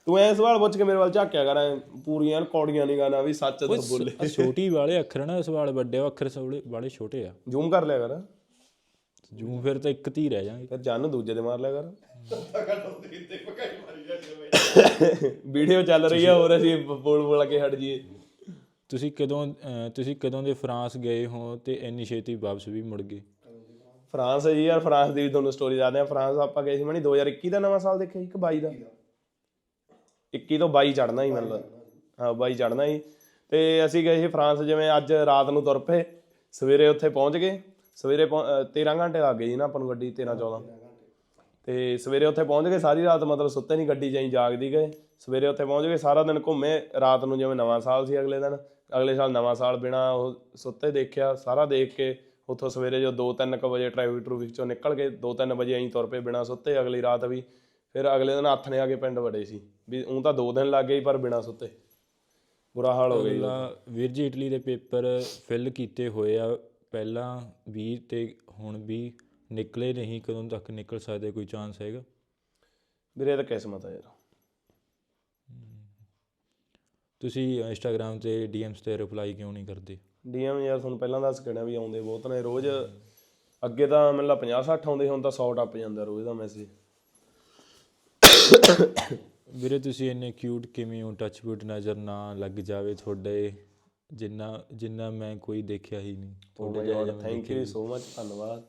ਤੂੰ ਐ ਸਵਾਲ ਪੁੱਛ ਕੇ ਮੇਰੇ ਵੱਲ ਝਾਕਿਆ ਕਰ ਪੂਰੀਆਂ ਕੌੜੀਆਂ ਨਹੀਂ ਗਾਣਾ ਵੀ ਸੱਚ ਤਾਂ ਬੋਲੇ। ਛੋਟੀ ਵਾਲੇ ਅੱਖਰ ਨਾ ਸਵਾਲ ਵੱਡੇ ਅੱਖਰ ਸਵਾਲੇ ਵਾਲੇ ਛੋਟੇ ਆ। ਜ਼ੂਮ ਕਰ ਲਿਆ ਕਰ। ਜੂੰ ਫਿਰ ਤਾਂ ਇੱਕ ਧੀ ਰਹਿ ਜਾਾਂਗੇ ਫਿਰ ਜਨ ਦੂਜੇ ਦੇ ਮਾਰ ਲਿਆ ਕਰ। ਵੀਡੀਓ ਚੱਲ ਰਹੀ ਆ ਹੋਰ ਅਸੀਂ ਬੋਲ ਬੋਲ ਕੇ ਹਟ ਜੀਏ ਤੁਸੀਂ ਕਦੋਂ ਅਹ, ਤੁਸੀਂ ਕਦੋਂ ਦੇ ਫਰਾਂਸ ਗਏ ਹੋ ਤੇ ਇੰਨੀ ਛੇਤੀ ਵਾਪਸ ਵੀ ਮੁੜ ਗਏ? ਫਰਾਂਸ ਜੀ ਯਾਰ ਫਰਾਂਸ ਦੀ ਵੀ ਤੁਹਾਨੂੰ ਸਟੋਰੀ ਦੱਸਦੇ ਆ ਫਰਾਂਸ ਆਪਾਂ ਗਏ ਸੀ ਮਣੀ 2021 ਦਾ ਨਵਾਂ ਸਾਲ ਦੇਖਿਆ ਸੀ ਕਿ 22 ਦਾ? 21 ਤੋਂ 22 ਚੜਨਾ ਹੀ ਮਤਲਬ। ਹਾਂ 22 ਚੜਨਾ ਹੀ ਤੇ ਅਸੀਂ ਗਏ ਸੀ ਫਰਾਂਸ ਜਿਵੇਂ ਅੱਜ ਰਾਤ ਨੂੰ ਤੁਰ ਪਏ। ਸਵੇਰੇ ਉੱਥੇ ਪਹੁੰਚ ਗਏ। ਸਵੇਰੇ ਪਹੁੰ- ਅਹ 13 ਘੰਟੇ ਲੱਗ ਗਏ ਜੀ ਨਾ ਆਪਾਂ ਨੂੰ ਗੱਡੀ 13 14 ਤੇ ਸਵੇਰੇ ਉੱਥੇ ਪਹੁੰਚ ਗਏ, ਸਾਰੀ ਰਾਤ ਮਤਲਬ ਸੁੱਤੇ ਨਹੀਂ ਗੱਡੀ ਜਾਈ ਜਾਗਦੀ ਗਏ। ਸਵੇਰੇ ਉੱਥੇ ਪਹੁੰਚ ਗਏ, ਸਾਰਾ ਦਿਨ ਘੁੰਮੇ, ਰਾਤ ਨੂੰ ਜਿਵੇਂ ਨਵਾਂ ਸਾਲ ਸੀ ਅਗਲੇ ਦਿਨ, ਅਗਲੇ ਸਾਲ ਨਵਾਂ ਸਾਲ ਬਿਨਾ ਉਹ ਸੁੱਤੇ ਦੇਖਿਆ, ਸਾਰਾ ਦੇਖ ਕੇ ਉੱਥੋਂ ਸਵੇਰੇ ਜੋ 2-3 ਕੁ ਵਜੇ ਟ੍ਰੈਫਿਕ ਟਰੂਫਿਕ ਚੋਂ ਨਿਕਲ ਕੇ 2-3 ਵਜੇ ਐਂ ਤੁਰ ਪਏ ਬਿਨਾ ਸੁੱਤੇ, ਅਗਲੀ ਰਾਤ ਵੀ। ਫਿਰ ਅਗਲੇ ਦਿਨ ਹੱਥ ਨੇ ਆ ਕੇ ਪਿੰਡ ਵੜੇ ਸੀ, ਵੀ ਉਹ ਤਾਂ 2 ਦਿਨ ਲੱਗ ਗਏ ਪਰ ਬਿਨਾ ਸੁੱਤੇ। ਬੁਰਾ ਹਾਲ ਹੋ ਗਿਆ ਵੀਰ ਜੀ, ਇਟਲੀ ਦੇ ਪੇਪਰ ਫਿਲ ਕੀਤੇ ਹੋਏ ਆ, ਪਹਿਲਾਂ 20 ਤੇ ਹੁਣ ਵੀ ਨਿਕਲੇ ਨਹੀਂ ਕਦੋਂ ਤੱਕ ਨਿਕਲ ਸਕਦੇ ਕੋਈ ਚਾਂਸ ਹੈਗਾ? ਵੀਰੇ ਇਹ ਤਾਂ ਕਿਸਮਤ ਆ ਯਾਰ। ਤੁਸੀਂ ਇੰਸਟਾਗ੍ਰam ਤੇ ਡੀਐਮਸ ਤੇ ਰਿਪਲਾਈ ਕਿਉਂ ਨਹੀਂ ਕਰਦੇ? ਡੀਐਮ ਯਾਰ ਤੁਹਾਨੂੰ ਪਹਿਲਾਂ ਦੱਸ ਕਿਹੜਾ ਵੀ ਆਉਂਦੇ ਬਹੁਤ ਨੇ। ਰੋਜ਼ ਅੱਗੇ ਤਾਂ ਮੈਨੂੰ ਲਾ 50 60 ਆਉਂਦੇ ਹੁਣ ਤਾਂ 100 ਟੱਪ ਜਾਂਦਾ ਰੋਜ਼ ਦਾ ਮੈਸੇਜ ਵੀਰੇ ਤੁਸੀਂ ਇੰਨੇ ਕਿਊਟ ਕਿਵੇਂ ਹੋ? ਟੱਚਵੁੱਡ ਨਜ਼ਰ ਨਾ ਲੱਗ ਜਾਵੇ ਤੁਹਾਡੇ। ਜਿੰਨਾ ਜਿੰਨਾ ਮੈਂ ਕੋਈ ਦੇਖਿਆ ਹੀ ਨਹੀਂ। ਤੁਹਾਡੇ ਜਿਹਾ ਥੈਂਕ ਯੂ ਸੋ ਮਚ ਧੰਨਵਾਦ।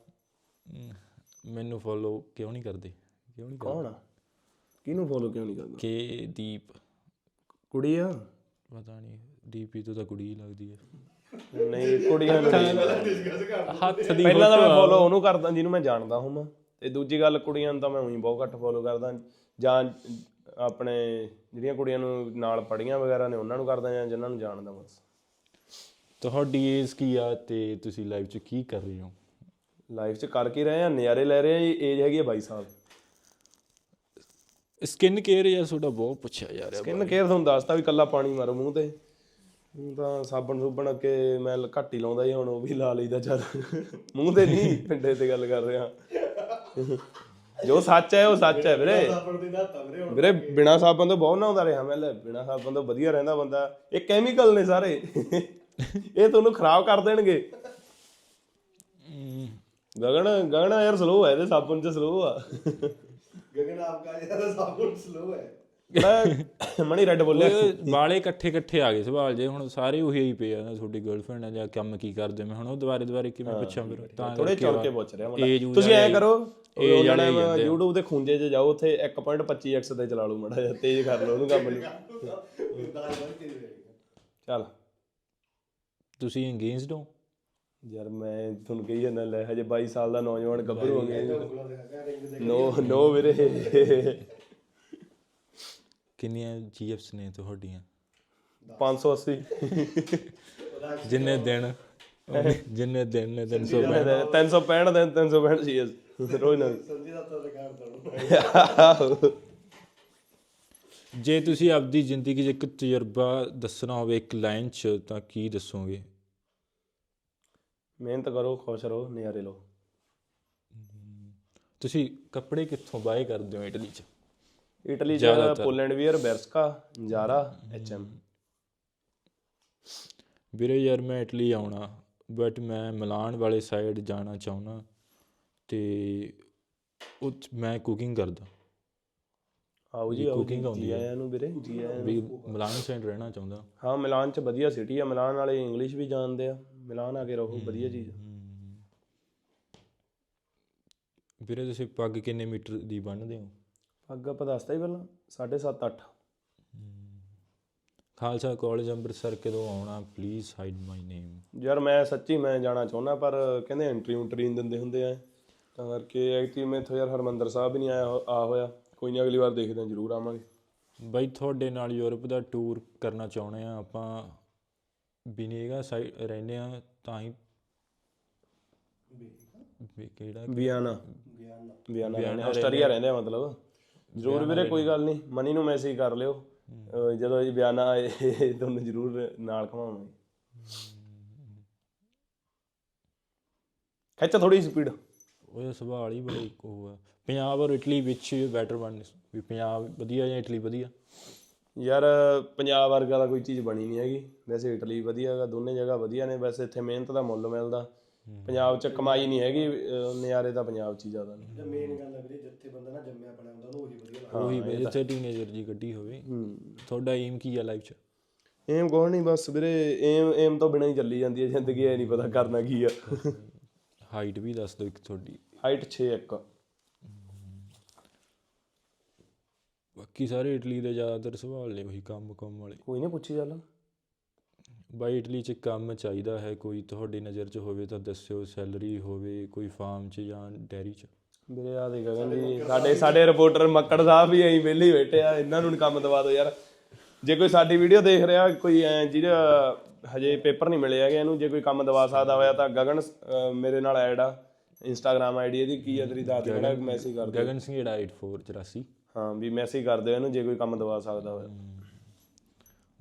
ਮੈਨੂੰ ਫੋਲੋ ਕਿਉਂ ਨਹੀਂ ਕਰਦੇ? ਕਿਉਂ ਨਹੀਂ ਕਰਦੇ ਕੌਣ ਆ? ਕਿਹਨੂੰ ਫੋਲੋ ਕਿਉਂ ਨਹੀਂ ਕਰਦਾ? ਕੇ ਦੀਪ। ਕੁੜੀ ਆ? ਪਤਾ ਨਹੀਂ ਡੀਪੀ ਤੋਂ ਤਾਂ ਕੁੜੀ ਹੀ ਲੱਗਦੀ ਹੈ ਨਹੀਂ ਕੁੜੀਆਂ ਨੂੰ ਨਹੀਂ। ਹੱਥ ਦੀ ਪਹਿਲਾਂ ਤਾਂ ਮੈਂ ਫੋਲੋ ਉਹਨੂੰ ਕਰਦਾ ਜਿਹਨੂੰ ਮੈਂ ਜਾਣਦਾ ਹਾਂ ਤੇ ਦੂਜੀ ਗੱਲ ਕੁੜੀਆਂ ਨੂੰ ਤਾਂ ਮੈਂ ਉਹੀ ਬਹੁਤ ਘੱਟ ਫੋਲੋ ਕਰਦਾ। ਜਾਂ ਆਪਣੇ ਜਿਹੜੀਆਂ ਕੁੜੀਆਂ ਨੂੰ ਨਾਲ ਪੜੀਆਂ ਵਗੈਰਾ ਨੇ ਉਹਨਾਂ ਨੂੰ ਕਰਦਾ ਜਾਂ ਜਿਨ੍ਹਾਂ ਨੂੰ ਜਾਣਦਾ ਬਸ। ਤੁਹਾਡੀ ਏਜ ਕੀ ਆ ਤੇ ਤੁਸੀਂ ਲਾਈਫ 'ਚ ਕੀ ਕਰ ਰਹੇ ਹੋ? ਲਾਈਫ 'ਚ ਕਰ ਕੀ ਰਹੇ ਆ ਨਜ਼ਾਰੇ ਲੈ ਰਹੇ ਆ ਏਜ ਹੈਗੀ ਆ 22 ਸਾਲ। ਸਕਿਨ ਕੇਅਰ ਯਾਰ ਤੁਹਾਡਾ ਬਹੁਤ ਪੁੱਛਿਆ ਜਾ ਰਿਹਾ ਸਕਿਨ ਕੇਅਰ ਤੁਹਾਨੂੰ ਦੱਸਤਾ ਵੀ ਕੱਲਾ ਪਾਣੀ ਮਾਰੋ ਮੂੰਹ ਤੇ। ਹੁਣ ਤਾਂ ਸਾਬਣ ਸੁਬਣ ਅੱਗੇ ਮੈਂ ਘੱਟ ਹੀ ਲਾਉਂਦਾ ਸੀ ਹੁਣ ਉਹ ਵੀ ਲਾ ਲਈਦਾ ਚੱਲ। ਮੂੰਹ ਤੇ ਨਹੀਂ ਪਿੰਡੇ ਤੇ ਗੱਲ ਕਰ ਰਿਹਾ। ਜੋ ਸੱਚ ਹੈ ਉਹ ਸੱਚ ਹੈ ਵੀਰੇ। ਵੀਰੇ ਬਿਨਾ ਸਾਬਣ ਤੋਂ ਬਹੁਤ ਨਹਾਉਂਦਾ ਰਿਹਾ ਮੈਂ ਲੈ ਬਿਨਾ ਸਾਬਣ ਤੋਂ ਵਧੀਆ ਰਹਿੰਦਾ ਬੰਦਾ। ਇਹ ਕੈਮੀਕਲ ਨੇ ਸਾਰੇ। ਇਹ ਤੁਹਾਨੂੰ ਖਰਾਬ ਕਰ ਦੇਣਗੇ। ਗਗਨ ਗਗਨ ਯਾਰ ਸਲੋ ਹੈ ਇਹਦੇ ਸਾਬਣ ਚ ਸਲੋ ਆ गगन आपका ज्यादा साबुन स्लो है ਮੈਂ ਮਣੀ ਰੈੱਡ ਬੋਲਿਆ ਓਏ, ਵਾਲੇ ਇਕੱਠੇ ਇਕੱਠੇ ਆ ਗਏ ਸਵਾਲ ਜੇ ਹੁਣ ਸਾਰੇ ਉਹੀ ਹੀ ਪਏ ਆ ਨਾ ਤੁਹਾਡੀ ਗਰਲਫ੍ਰੈਂਡ ਆ ਜਾਂ ਕੰਮ ਕੀ ਕਰਦੇ ਮੈਂ ਹੁਣ ਉਹ ਦੁਬਾਰੇ ਦੁਬਾਰੇ ਕਿਵੇਂ ਪੁੱਛਾਂ ਫਿਰ ਤਾਂ ਥੋੜੇ ਚੁਰ ਕੇ ਪੁੱਛ ਰਿਹਾ age ਮੈਂ ਊਜ ਤੁਸੀਂ ਐ ਵਾਲੇ- ਕਰੋ age ਉਹਨਾਂ ਵਾਲੇ ਨੇ ਹੀ ਜਾਂਦੇ ਆ। YouTube ਦੇ ਖੁੰਝੇ 'ਚ ਜਾਓ ਉੱਥੇ 1.25x ਤੇ ਚਲਾ ਲਓ ਮੜਾ ਜਿਹਾ ਤੇਜ਼ ਕਰ ਲਓ ਉਹਨੂੰ ਕੰਮ ਨੂੰ दाल भर के रहेगा ਚੱਲ ਤੁਸੀਂ ਇੰਗੇਜਡ ਹੋ ਯਾਰ ਮੈਂ ਤੁਹਾਨੂੰ ਕਹੀ ਜਾਂਦਾ ਲੈ ਹਜੇ 22 ਸਾਲ ਦਾ ਨੌਜਵਾਨ ਗੱਭਰ ਹੋ ਗਿਆ ਨੋ ਨੋ ਵੀਰੇ। ਕਿੰਨੀਆਂ ਜੀਐਫਸ ਨੇ ਤੁਹਾਡੀਆਂ? 580 ਜਿੰਨੇ ਦਿਨ ਜਿੰਨੇ ਦਿਨ ਨੇ 365 365 ਦਿਨ 365 ਜੀਐਸ ਰੋਜ਼ ਨਾਲ ਜੇ ਤੁਸੀਂ ਆਪਦੀ ਜ਼ਿੰਦਗੀ 'ਚ ਇੱਕ ਤਜਰਬਾ ਦੱਸਣਾ ਹੋਵੇ ਇੱਕ ਲਾਈਨ 'ਚ ਤਾਂ ਕੀ ਦੱਸੋਗੇ? ਮਿਹਨਤ ਕਰੋ ਖੁਸ਼ ਰਹੋ ਨਜ਼ਾਰੇ ਲਓ। ਤੁਸੀਂ ਕੱਪੜੇ ਕਿੱਥੋਂ ਬਾਏ ਕਰਦੇ ਹੋ ਇਟਲੀ 'ਚ? ਇਟਲੀ। ਜ਼ਿਆਦਾ pull and bear Bershka Zara HM. ਵੀਰੇ ਯਾਰ ਮੈਂ ਇਟਲੀ ਆਉਣਾ ਬਟ ਮੈਂ ਮਿਲਾਨ ਵਾਲੇ ਸਾਈਡ ਜਾਣਾ ਚਾਹੁੰਦਾ ਤੇ ਉਹ 'ਚ ਮੈਂ ਕੁਕਿੰਗ ਕਰਦਾ। ਆਓ ਜੀ ਜੀ। ਆਉਂਦੀ ਜੀ ਹੈ। ਆਇਆਂ ਨੂੰ ਵੀਰੇ ਜੀ ਵੀ ਮਿਲਾਨ ਸਾਈਡ ਰਹਿਣਾ ਚਾਹੁੰਦਾ। ਹਾਂ ਮਿਲਾਨ ਚ ਵਧੀਆ ਸਿਟੀ ਆ। ਮਿਲਾਨ ਵਾਲੇ ਇੰਗਲਿਸ਼ ਵੀ ਜਾਣਦੇ ਆ। ਮਿਲਾਨ ਆ ਕੇ ਰਹੋ ਵਧੀਆ ਚੀਜ਼। ਵੀਰੇ ਤੁਸੀਂ ਪੱਗ ਕਿੰਨੇ ਮੀਟਰ ਦੀ ਬੰਨ੍ਹਦੇ ਹੋ? ਅੱਗ ਆਪਾਂ ਦੱਸਤਾ ਹੀ ਪਹਿਲਾਂ 7.5 8 ਖਾਲਸਾ ਕਾਲਜ ਅੰਮ੍ਰਿਤਸਰ ਕਦੋਂ ਆਉਣਾ? ਪਲੀਜ਼ ਹਾਈਡ ਮਾਈ ਨੇਮ ਯਾਰ ਮੈਂ ਸੱਚੀ ਮੈਂ ਜਾਣਾ ਚਾਹੁੰਦਾ ਪਰ ਕਹਿੰਦੇ ਐਂਟਰੀ ਉਂਟਰੀ ਨਹੀਂ ਦਿੰਦੇ ਹੁੰਦੇ ਆ ਤਾਂ ਕਰਕੇ ਐਕਚੁਅਲੀ ਮੈਂ ਇੱਥੋਂ ਯਾਰ ਹਰਮੰਦਰ ਸਾਹਿਬ ਵੀ ਨਹੀਂ ਆਇਆ ਆ ਹੋਇਆ। ਕੋਈ ਨਹੀਂ ਅਗਲੀ ਵਾਰ ਦੇਖਦੇ ਹਾਂ ਜ਼ਰੂਰ ਆਵਾਂਗੇ। ਬਾਈ ਤੁਹਾਡੇ ਨਾਲ ਯੂਰਪ ਦਾ ਟੂਰ ਕਰਨਾ ਚਾਹੁੰਦੇ ਆ ਆਪਾਂ। ਬਿਨੇਗਾ ਸਾਈਡ ਰਹਿੰਦੇ ਆ ਤਾਂ ਹੀ ਕਿਹੜਾ ਵਿਆਨਾ। ਵਿਆਨਾ। ਰਹਿੰਦੇ ਆਸਟਰੀਆ ਰਹਿੰਦੇ ਆ ਮਤਲਬ। ਜ਼ਰੂਰ ਵੀਰੇ ਕੋਈ ਗੱਲ ਨਹੀਂ ਮਨੀ ਨੂੰ ਮੈਸੇਜ ਕਰ ਲਿਓ। ਜਦੋਂ ਇਹ ਵਿਆਨਾ ਆਏ ਤੁਹਾਨੂੰ ਜ਼ਰੂਰ ਨਾਲ ਘਮਾਵਾਂਗੇ। ਖਿੱਚ ਥੋੜੀ ਸਪੀਡ ਉਹਦਾ ਸਵਾਲ ਹੀ ਬੜਾ ਇੱਕੋ ਆ ਪੰਜਾਬ ਔਰ ਇਟਲੀ ਵਿੱਚ ਬੈਟਰ ਬਣ ਪੰਜਾਬ ਵਧੀਆ ਜਾਂ ਇਟਲੀ ਵਧੀਆ? ਯਾਰ ਪੰਜਾਬ ਵਰਗਾ ਤਾਂ ਕੋਈ ਚੀਜ਼ ਬਣੀ ਨਹੀਂ ਹੈਗੀ। ਵੈਸੇ ਇਟਲੀ ਵਧੀਆ ਹੈਗਾ ਦੋਨੇ ਜਗ੍ਹਾ ਵਧੀਆ ਨੇ। ਵੈਸੇ ਇੱਥੇ ਮਿਹਨਤ ਦਾ ਮੁੱਲ ਮਿਲਦਾ। ਪੰਜਾਬ 'ਚ ਕਮਾਈ ਨਹੀਂ ਹੈਗੀ ਨਿਆਰੇ ਤਾਂ ਪੰਜਾਬ 'ਚ ਜ਼ਿਆਦਾ ਨੇ। ਮੇਨ ਗੱਲ ਹੈ ਵੀਰੇ ਜਿੱਥੇ ਬੰਦਾ ਨਾ ਜੰਮਿਆ ਪੜਿਆ ਹੁੰਦਾ ਉਹੀ ਵਧੀਆ ਉਹੀ ਵੀ ਜਿੱਥੇ ਟੀਨੇਜਰ ਜੀ ਗੱਡੀ ਹੋਵੇ। ਤੁਹਾਡਾ ਏਮ ਕੀ ਹੈ ਲਾਈਫ 'ਚ? ਏਮ ਕੋਈ ਨਹੀਂ ਬਸ ਵੀਰੇ ਏਮ ਏਮ ਤੋਂ ਬਿਨਾਂ ਹੀ ਚੱਲੀ ਜਾਂਦੀ ਹੈ ਜ਼ਿੰਦਗੀ ਐ ਨਹੀਂ ਪਤਾ ਕਰਨਾ ਕੀ ਆ। ਹਾਈਟ ਵੀ ਦੱਸ ਦਿਓ ਇੱਕ ਤੁਹਾਡੀ। ਹਾਈਟ 6'1 ਬਾਕੀ ਸਾਰੇ ਇਟਲੀ ਦੇ ਜ਼ਿਆਦਾਤਰ ਸਵਾਲ ਨੇ ਉਹੀ ਕੰਮ ਕੰਮ ਵਾਲੇ। ਕੋਈ ਨਹੀਂ ਪੁੱਛੀ ਚੱਲ ਬਾਈ ਇਟਲੀ 'ਚ ਕੰਮ ਚਾਹੀਦਾ ਹੈ ਕੋਈ ਤੁਹਾਡੀ ਨਜ਼ਰ 'ਚ ਹੋਵੇ ਤਾਂ ਦੱਸਿਓ ਸੈਲਰੀ ਹੋਵੇ ਕੋਈ ਫਾਰਮ 'ਚ ਜਾਂ ਡੈਰੀ 'ਚ। ਵੀਰੇ ਆ ਦੇ ਗਗਨ ਜੀ ਸਾਡੇ ਸਾਡੇ ਰਿਪੋਰਟਰ ਮੱਕੜ ਸਾਹਿਬ ਵੀ ਐਂ ਵਿਹਲੇ ਹੀ ਬੈਠੇ ਆ ਇਹਨਾਂ ਨੂੰ ਕੰਮ ਦਵਾ ਦਿਓ ਯਾਰ। ਜੇ ਕੋਈ ਸਾਡੀ ਵੀਡੀਓ ਦੇਖ ਰਿਹਾ ਕੋਈ ਐਂ ਜਿਹੜਾ ਹਜੇ ਪੇਪਰ ਨਹੀਂ ਮਿਲੇ ਹੈਗੇ ਇਹਨੂੰ ਜੇ ਕੋਈ ਕੰਮ ਦਵਾ ਸਕਦਾ ਹੋਇਆ ਤਾਂ ਗਗਨ ਮੇਰੇ ਨਾਲ ਐਡ ਆ। ਇੰਸਟਾਗ੍ਰam ਆਈਡੀ ਇਹਦੀ ਕੀ ਆ ਤੇਰੀ ਦੱਸ ਦੇ ਮੈਸੇਜ ਕਰ ਦਿਓ। ਗਗਨ ਸਿੰਘ 8484 ਹਾਂ ਵੀ ਮੈਸੇਜ ਕਰ ਦਿਓ ਇਹਨੂੰ ਜੇ ਕੋਈ ਕੰਮ ਦਵਾ ਸਕਦਾ ਹੋਇਆ।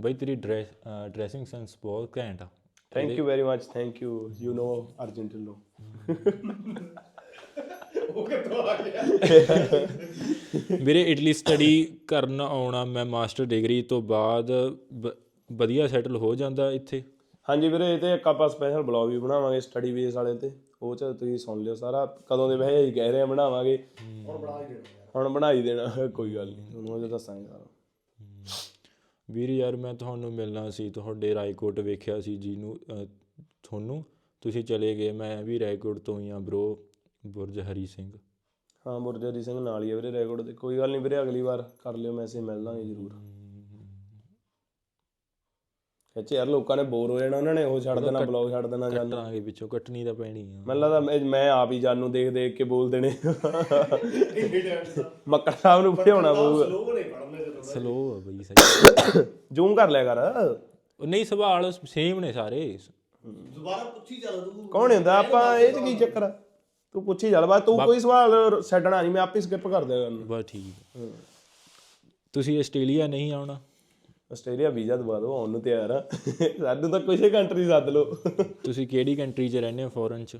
ਬਾਈ ਤੇਰੀ ਡਰੈਸ ਡਰੈਸਿੰਗ ਸੈਂਸ ਬਹੁਤ ਘੈਂਟ ਆ। Thank you very much thank you you know Argentino ਉਹ ਕਿੱਥੋਂ ਆ ਗਿਆ? ਵੀਰੇ ਇਟਲੀ ਸਟੱਡੀ ਕਰਨ ਆਉਣਾ ਮੈਂ ਮਾਸਟਰ ਡਿਗਰੀ ਤੋਂ ਬਾਅਦ ਵ- ਵਧੀਆ ਸੈਟਲ ਹੋ ਜਾਂਦਾ ਇੱਥੇ? ਹਾਂਜੀ ਵੀਰੇ ਇਹ ਤੇ ਇੱਕ ਆਪਾਂ ਸਪੈਸ਼ਲ ਬਲੌਗ ਵੀ ਬਣਾਵਾਂਗੇ ਸਟੱਡੀ ਬੇਸ ਵਾਲੇ ਤੇ। ਉਹ ਚ ਤੁਸੀਂ ਸੁਣ ਲਿਓ ਸਾਰਾ। ਕਦੋਂ ਦੇ ਵੈਸੇ ਹੀ ਕਹਿ ਰਹੇ ਆ ਬਣਾਵਾਂਗੇ। ਹੁਣ ਬਣਾ ਹੀ ਦੇਣਾ। ਹੁਣ ਬਣਾ ਹੀ ਦੇਣਾ ਕੋਈ ਗੱਲ ਨਹੀਂ ਤੁਹਾਨੂੰ ਉਹਦੇ ਦੱਸਾਂਗੇ ਸਾਰਾ। ਵੀਰ ਯਾਰ ਮੈਂ ਤੁਹਾਨੂੰ ਮਿਲਣਾ ਸੀ ਤੁਹਾਡੇ ਰਾਏਕੋਟ ਵੇਖਿਆ ਸੀ ਜਿਹਨੂੰ ਅਹ, ਤੁਹਾਨੂੰ। ਤੁਸੀਂ ਚਲੇ ਗਏ ਮੈਂ ਵੀ ਰਾਏਕੋਟ ਤੋਂ ਹੀ ਆ ਬ్రో ਬੁਰਜ ਹਰੀ ਸਿੰਘ। ਹਾਂ ਮੁਰਜਰੀ ਸਿੰਘ ਨਾਲ ਹੀ ਆ ਵੀਰੇ ਰੈਕੋਰਡ ਤੇ ਕੋਈ ਗੱਲ ਨਹੀਂ ਵੀਰੇ ਅਗਲੀ ਵਾਰ ਕਰ ਲਿਓ ਮੈਸੇਜ ਮਿਲ ਲਾਂਗੇ ਜ਼ਰੂਰ। ਅੱਛਾ ਯਾਰ ਲੋਕਾਂ ਨੇ ਬੋਰ ਹੋ ਜਾਣਾ ਉਹਨਾਂ ਨੇ ਉਹ ਛੱਡ ਦੇਣਾ ਬਲੌਗ ਛੱਡ ਦੇਣਾ ਜਾਨ ਕੱਟਾਂਗੇ ਵਿੱਚੋਂ ਕੱਟਣੀ ਤਾਂ ਪੈਣੀ ਆ। ਮੈਨੂੰ ਲੱਗਦਾ ਮੈਂ- ਮੈਂ ਆਪ ਹੀ ਜਾਨ ਨੂੰ ਦੇਖ ਦੇਖ ਕੇ ਬੋਲ ਦੇਣੇ। ਮੱਕੜ ਸਾਹਿਬ ਨੂੰ ਭਿਉਣਾ ਪਊਗਾ। ਸਲੋ ਨੇ ਪੜਨੇ ਤੇ ਸਲੋ ਆ ਬਈ ਸਹੀ ਜ਼ੂਮ ਕਰ ਲਿਆ ਕਰ। ਉਹ ਨਹੀਂ ਸਵਾਲ ਸੇਮ ਨੇ ਸਾਰੇ। ਦੁਬਾਰਾ ਪੁੱਛੀ ਚੱਲ ਤੂੰ। ਕੌਣ ਹੁੰਦਾ? ਆਪਾਂ ਇਹ ਚ ਕੀ ਚੱਕਰ ਆ? ਤੂੰ ਪੁੱਛੀ ਚੱਲ ਬਾ ਤੂੰ ਕੋਈ ਸਵਾਲ ਛੱਡਣਾ ਨਹੀਂ ਮੈਂ ਆਪੇ ਸਕਿਪ ਕਰ ਦਿਆ ਕਰਨਾ ਬਸ ਠੀਕ ਤੁਸੀਂ ਆਸਟ੍ਰੇਲੀਆ ਨਹੀਂ ਆਉਣਾ? ਆਸਟ੍ਰੇਲੀਆ ਵੀਜ਼ਾ ਦਵਾ ਦਿਓ ਆਉਣ ਨੂੰ ਤਿਆਰ ਆ। ਸਾਨੂੰ ਤਾਂ ਕਿਸੇ ਕੰਟਰੀ ਸੱਦ ਲਓ। ਤੁਸੀਂ ਕਿਹੜੀ ਕੰਟਰੀ 'ਚ ਰਹਿੰਦੇ ਹੋ ਫੋਰਨ 'ਚ?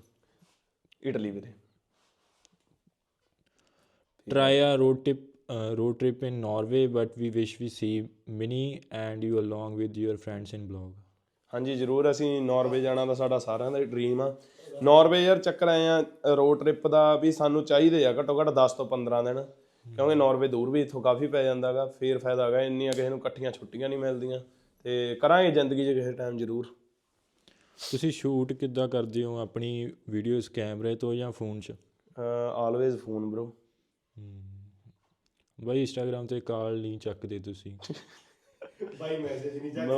ਇਟਲੀ ਵੀਰੇ। Try a road trip uh, road trip in Norway but we wish we see Mini and you along with your friends in blog. ਹਾਂਜੀ ਜ਼ਰੂਰ ਅਸੀਂ ਨਾਰਵੇ ਜਾਣਾ ਦਾ ਸਾਡਾ ਸਾਰਿਆਂ ਦਾ ਡ੍ਰੀਮ ਆ। ਨਾਰਵੇ ਯਾਰ ਚੱਕਰ ਆਏ ਆ ਰੋਡ ਟ੍ਰਿਪ ਦਾ ਵੀ ਸਾਨੂੰ ਚਾਹੀਦੇ ਆ ਘੱਟੋ ਘੱਟ 10 ਤੋਂ 15 ਦਿਨ। ਕਿਉਂਕਿ ਨਾਰਵੇ ਦੂਰ ਵੀ ਇੱਥੋਂ ਕਾਫੀ ਪੈ ਜਾਂਦਾਗਾ ਫੇਰ ਫਾਇਦਾ ਹੈਗਾ ਇੰਨੀਆਂ ਕਿਸੇ ਨੂੰ ਇਕੱਠੀਆਂ ਛੁੱਟੀਆਂ ਨਹੀਂ ਮਿਲਦੀਆਂ ਤੇ ਕਰਾਂਗੇ ਜ਼ਿੰਦਗੀ 'ਚ ਕਿਸੇ ਟਾਈਮ ਜ਼ਰੂਰ। ਤੁਸੀਂ ਸ਼ੂਟ ਕਿੱਦਾਂ ਕਰਦੇ ਹੋ? ਆਪਣੀ ਵੀਡੀਓਜ਼ ਕੈਮਰੇ ਤੋਂ ਜਾਂ ਫੋਨ 'ਚ? ਆਲਵੇਜ਼ ਫੋਨ ਬ్రో ਬਾਈ ਇੰਸਟਾਗ੍ਰam ਤੇ ਕਾਲ ਨਹੀਂ ਚੱਕਦੇ ਤੁਸੀਂ। ਬਾਈ ਮੈਸੇਜ ਨਹੀਂ ਚੱਕਦੇ।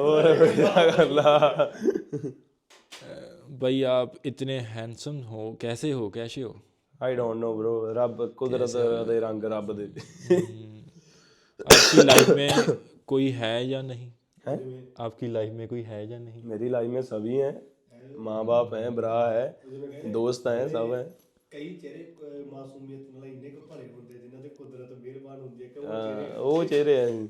ਬਾਈ ਆਪ ਇਤਨੇ ਹੈਂਡਸਮ ਹੋ ਕੈਸੇ ਹੋ ਕੈਸੇ ਹੋ? ਆਈ ਡੋਨਟ ਨੋ ਬ్రో ਰੱਬ ਕੁਦਰਤ ਦੇ ਰੰਗ ਰੱਬ ਦੇ। ਆਪਕੀ ਲਾਈਫ में कोई है या नहीं है आपकी लाइफ में कोई है या नहीं मेरी लाइफ में सभी हैं माँ बाप हैं भरा है दोस्त हैं सब हैं ਕਈ ਚਿਹਰੇ ਮਾਸੂਮੀਅਤ ਨਾਲ ਇੰਨੇ ਕੁ ਹੁੰਦੇ ਜਿਨ੍ਹਾਂ ਤੇ ਕੁਦਰਤ ਮਿਹਰਬਾਨ ਹੁੰਦੀ ਹੈ ਕਿ ਉਹ ਚਿਹਰੇ ਉਹ ਚਿਹਰੇ ਆ ਜੀ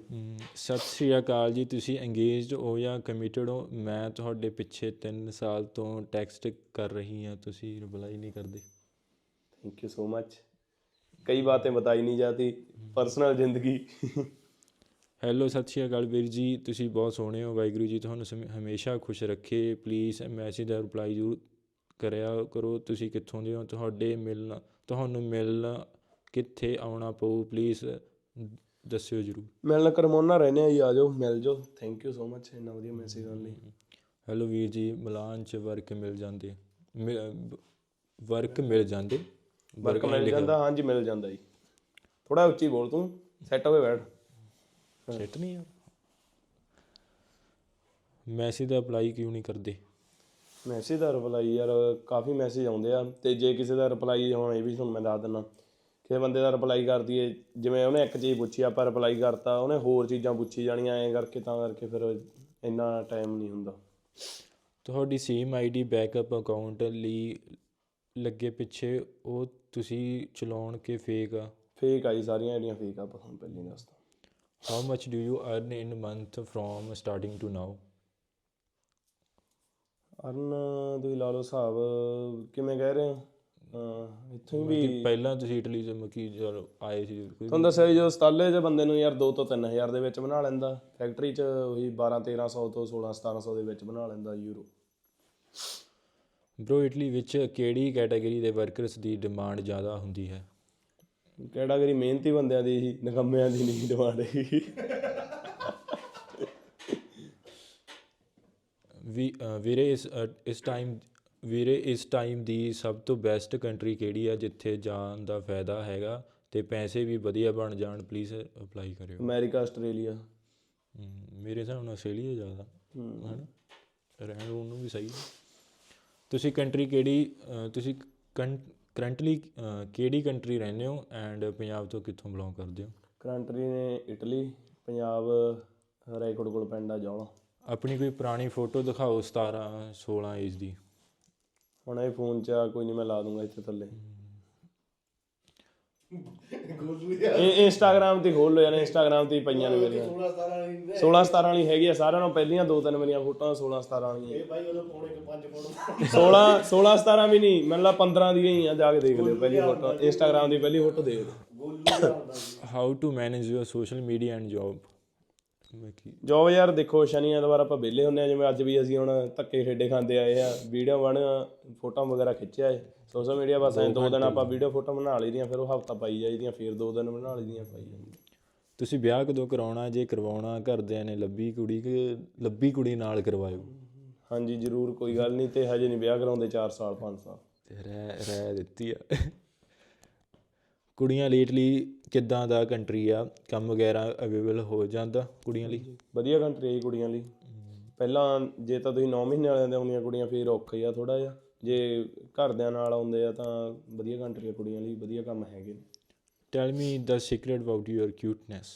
ਸਤਿ ਸ੍ਰੀ ਅਕਾਲ ਜੀ। ਤੁਸੀਂ ਇੰਗੇਜਡ ਹੋ ਜਾਂ ਕਮਿਟਡ ਹੋ? ਮੈਂ ਤੁਹਾਡੇ ਪਿੱਛੇ 3 ਸਾਲ ਤੋਂ ਟੈਕਸਟ ਕਰ ਰਹੀ ਹਾਂ। ਤੁਸੀਂ ਰਿਪਲਾਈ ਨਹੀਂ ਕਰਦੇ। थैंक यू सो मच कई बातें बताई नहीं जाती पर्सनल जिंदगी ਹੈਲੋ ਸਤਿ ਸ਼੍ਰੀ ਅਕਾਲ ਵੀਰ ਜੀ ਤੁਸੀਂ ਬਹੁਤ ਸੋਹਣੇ ਹੋ ਵਾਹਿਗੁਰੂ ਜੀ ਤੁਹਾਨੂੰ ਸਮੇ- ਹਮੇਸ਼ਾ ਖੁਸ਼ ਰੱਖੇ ਪਲੀਜ਼ ਮੈਸੇਜ ਦਾ ਰਿਪਲਾਈ ਜ਼ਰੂਰ ਕਰਿਆ ਕਰੋ ਤੁਸੀਂ ਕਿੱਥੋਂ ਦੇ ਹੋ ਤੁਹਾਡੇ ਮਿਲਣਾ ਤੁਹਾਨੂੰ ਮਿਲਣਾ ਕਿੱਥੇ ਆਉਣਾ ਪਊ ਪਲੀਜ਼ ਦੱਸਿਓ ਜ਼ਰੂਰ ਮਿਲਣ ਕਰਮੋਨਾ ਰਹਿੰਦੇ ਆ ਜੀ ਆ ਜਾਓ ਮਿਲ ਜਾਓ ਥੈਂਕ ਯੂ ਸੋ ਮਚ ਇੰਨਾ ਵਧੀਆ ਮੈਸੇਜ ਕਰਨ ਲਈ ਹੈਲੋ ਵੀਰ ਜੀ ਮਿਲਾਨ ਚ ਵਰਕ ਮਿਲ ਜਾਂਦੇ ਵਰਕ ਮਿਲ ਜਾਂਦੇ ਵਰਕ ਮਿਲ ਜਾਂਦਾ ਹਾਂਜੀ ਮਿਲ ਜਾਂਦਾ ਜੀ। ਥੋੜਾ ਉੱਚੀ ਬੋਲ ਤੂੰ ਸੈੱਟ ਹੋਵੇ ਬੈਠ। ਸੈਟ ਨਹੀਂ ਆ ਮੈਸੇਜ ਦਾ ਅਪਲਾਈ ਕਿਉਂ ਨਹੀਂ ਕਰਦੇ? ਮੈਸੇਜ ਦਾ ਰਿਪਲਾਈ ਯਾਰ ਕਾਫੀ ਮੈਸੇਜ ਆਉਂਦੇ ਆ। ਤੇ ਜੇ ਕਿਸੇ ਦਾ ਰਿਪਲਾਈ ਹੁਣ ਇਹ ਵੀ ਤੁਹਾਨੂੰ ਮੈਂ ਦੱਸ ਦਿੰਦਾ। ਕਿਸੇ ਬੰਦੇ ਦਾ ਰਿਪਲਾਈ ਕਰਦੀ ਏ ਜਿਵੇਂ ਉਹਨੇ ਇੱਕ ਚੀਜ਼ ਪੁੱਛੀ ਆਪਾਂ ਰਿਪਲਾਈ ਕਰਤਾ ਉਹਨੇ ਹੋਰ ਚੀਜ਼ਾਂ ਪੁੱਛੀ ਜਾਣੀਆਂ ਐਂ ਕਰਕੇ ਤਾਂ ਕਰਕੇ ਫਿਰ ਇੰਨਾ ਟਾਈਮ ਨਹੀਂ ਹੁੰਦਾ। ਤੁਹਾਡੀ ਸੇਮ ਆਈਡੀ ਬੈਕਅਪ ਅਕਾਊਂਟ ਲਈ ਲੱਗੇ ਪਿੱਛੇ ਉਹ ਤੁਸੀਂ ਚਲਾਉਣ ਕੇ ਫੇਕ ਆ? ਫੇਕ ਆਈ ਸਾਰੀਆਂ ਆਈਡੀਆਂ ਫੇਕ ਆ ਤੁਹਾਨੂੰ ਪਹਿਲਾਂ ਦੱਸਦਾ। How much do you earn in month from starting to now earn ਤੁਸੀਂ ਲਾ ਲਓ ਹਿਸਾਬ ਕਿਵੇਂ ਕਹਿ ਰਹੇ ਹੋ? ਇੱਥੋਂ ਵੀ ਪਹਿਲਾਂ ਤੁਸੀਂ ਇਟਲੀ ਤੋਂ ਮਕੀ ਚਲੋ ਆਏ ਸੀ ਕੋਈ ਤੁਹਾਨੂੰ ਦੱਸਿਆ ਜੋ ਸਤਾਲੇ 'ਚ ਬੰਦੇ ਨੂੰ ਯਾਰ 2 ਤੋਂ 3000 ਦੇ ਵਿੱਚ ਬਣਾ ਲੈਂਦਾ ਫੈਕਟਰੀ 'ਚ ਉਹੀ 12 1300 ਤੋਂ 16 1700 ਦੇ ਵਿੱਚ ਬਣਾ ਲੈਂਦਾ ਯੂਰੋ। ਬ్రో ਇਟਲੀ ਵਿੱਚ ਕਿਹੜੀ ਕੈਟਾਗਰੀ ਦੇ ਵਰਕਰਸ ਦੀ ਡਿਮਾਂਡ ਜ਼ਿਆਦਾ ਹੁੰਦੀ ਹੈ? ਕੈਟਾਗਰੀ ਮਿਹਨਤੀ ਬੰਦਿਆਂ ਦੀ ਹੀ ਨਕੰਮਿਆਂ ਦੀ ਨਹੀਂ ਡਿਮਾਂਡ ਹੈਗੀ। ਵੀ ਵੀਰੇ ਇਸ ਇਸ ਟਾਈਮ ਵੀਰੇ ਇਸ ਟਾਈਮ ਦੀ ਸਭ ਤੋਂ ਬੈਸਟ ਕੰਟਰੀ ਕਿਹੜੀ ਆ ਜਿੱਥੇ ਜਾਣ ਦਾ ਫਾਇਦਾ ਹੈਗਾ ਤੇ ਪੈਸੇ ਵੀ ਵਧੀਆ ਬਣ ਜਾਣ? ਪਲੀਜ਼ ਅਪਲਾਈ ਕਰਿਓ। America Australia. ਮੇਰੇ ਹਿਸਾਬ ਨਾਲ ਆਸਟ੍ਰੇਲੀਆ ਜ਼ਿਆਦਾ ਹਮ। ਹਨਾ? ਰਹਿਣ ਨੂੰ ਵੀ ਸਹੀ ਹੈ। ਤੁਸੀਂ ਕੰਟਰੀ ਕਿਹੜੀ ਤੁਸੀਂ ਕਰੰਟਲੀ ਕਿਹੜੀ ਕੰਟਰੀ ਰਹਿੰਦੇ ਹੋ ਐਂਡ ਪੰਜਾਬ ਤੋਂ ਕਿੱਥੋਂ ਬਿਲੋਂਗ ਕਰਦੇ ਹੋ? ਕੰਟਰੀ ਨੇ ਇਟਲੀ ਪੰਜਾਬ ਰਾਏਕੋਟ ਕੋਲ ਪਿੰਡ ਆ ਜੌਲਾ ਆਪਣੀ ਕੋਈ ਪੁਰਾਣੀ ਫੋਟੋ ਦਿਖਾਓ 17 16 ਏਜ ਦੀ। ਹੁਣ ਇਹ ਫੋਨ 'ਚ ਆ ਕੋਈ ਨਹੀਂ ਮੈਂ ਲਾ ਦੂੰਗਾ ਇੱਥੇ ਥੱਲੇ। ਇਹ ਇੰਸਟਾਗ੍ਰam ਤੇ ਖੋਲ ਲੋ ਯਾਰ ਇੰਸਟਾਗ੍ਰam ਤੇ ਹੀ ਪਈਆਂ ਨੇ ਮੇਰੀਆਂ। 16 17 ਵਾਲੀ ਨਹੀਂ 16 17 ਵਾਲੀ ਹੈਗੀ ਆ ਸਾਰਿਆਂ ਨਾਲੋਂ ਪਹਿਲੀਆਂ ਦੋ ਤਿੰਨ ਮੇਰੀਆਂ ਫੋਟੋਆਂ 16 17 ਵਾਲੀਆਂ। ਇਹ ਭਾਈ ਉਹਦਾ ਪੌਣੇ ਕੇ ਪੰਜ ਫੋਟੋ। 16 16 17 ਵੀ ਨਹੀਂ ਮੈਨੂੰ ਲਾ 15 ਦੀਆਂ ਹੀ ਆ ਜਾ ਕੇ ਦੇਖ ਲਿਓ ਪਹਿਲੀ ਫੋਟੋ। ਇੰਸਟਾਗ੍ਰam ਦੀ ਪਹਿਲੀ ਫੋਟੋ ਦੇਖ ਲਿਓ। ਦਾ how to manage your social media and job ਬਾਕੀ ਜੋਬ ਯਾਰ ਦੇਖੋ ਸ਼ਨੀ ਐਤਵਾਰ ਆਪਾਂ ਵਿਹਲੇ ਹੁੰਦੇ ਆ ਜਿਵੇਂ ਅੱਜ ਵੀ ਅਸੀਂ ਹੁਣ ਧੱਕੇ ਠੇਡੇ ਖਾਂਦੇ ਆਏ ਆ ਵੀਡੀਓ ਬਣ ਫੋਟੋ ਵਗੈਰਾ ਖਿੱਚਿਆ ਏ। ਸੋਸ਼ਲ ਮੀਡੀਆ ਬਸ ਐਂ ਦੋ ਦਿਨ ਆਪਾਂ ਵੀਡੀਓ ਫੋਟੋ ਬਣਾ ਲਈਆਂ ਫਿਰ ਉਹ ਹਫਤਾ ਪਾਈ ਜਾਈਦੀਆਂ ਫਿਰ ਦੋ ਦਿਨ ਬਣਾ ਲਈਦੀਆਂ ਪਾਈ ਜਾਂਦੀਆਂ ਤੁਸੀਂ ਵਿਆਹ ਕਦੋਂ ਕਰਾਉਣਾ ਜੇ ਕਰਵਾਉਣਾ ਘਰਦਿਆਂ ਨੇ ਲੱਭੀ ਕੁੜੀ ਕਿ ਲੱਭੀ ਕੁੜੀ ਨਾਲ ਕਰਵਾਇਓ? ਹਾਂਜੀ ਜ਼ਰੂਰ ਕੋਈ ਗੱਲ ਨਹੀਂ ਤੇ ਹਜੇ ਨਹੀਂ ਵਿਆਹ ਕਰਾਉਂਦੇ 4 ਸਾਲ 5 ਸਾਲ। ਤੇ ਰਹਿ ਰਹਿ ਦਿੱਤੀ ਆ। ਕੁੜੀਆਂ ਲੇਟਲੀ ਕਿੱਦਾਂ ਦਾ ਕੰਟਰੀ ਆ? ਕੰਮ ਵਗੈਰਾ ਅਵੇਲੇਬਲ ਹੋ ਜਾਂਦਾ ਕੁੜੀਆਂ ਲਈ? ਵਧੀਆ ਕੰਟਰੀ ਹੈ ਕੁੜੀਆਂ ਲਈ। ਪਹਿਲਾਂ ਜੇ ਤਾਂ ਤੁਸੀਂ 9 ਮਹੀਨੇ ਵਾਲਿਆਂ ਦੇ ਆਉਂਦੀਆਂ ਕੁੜੀਆਂ ਫਿਰ ਔਖਾ ਹੀ ਆ ਥੋੜਾ ਜਿਹਾ। ਜੇ ਘਰਦਿਆਂ ਨਾਲ ਆਉਂਦੇ ਆ ਤਾਂ ਵਧੀਆ ਕੰਟਰੀ ਆ ਕੁੜੀਆਂ ਲਈ ਵਧੀਆ ਕੰਮ ਹੈਗੇ ਨੇ। Tell me the secret about your cuteness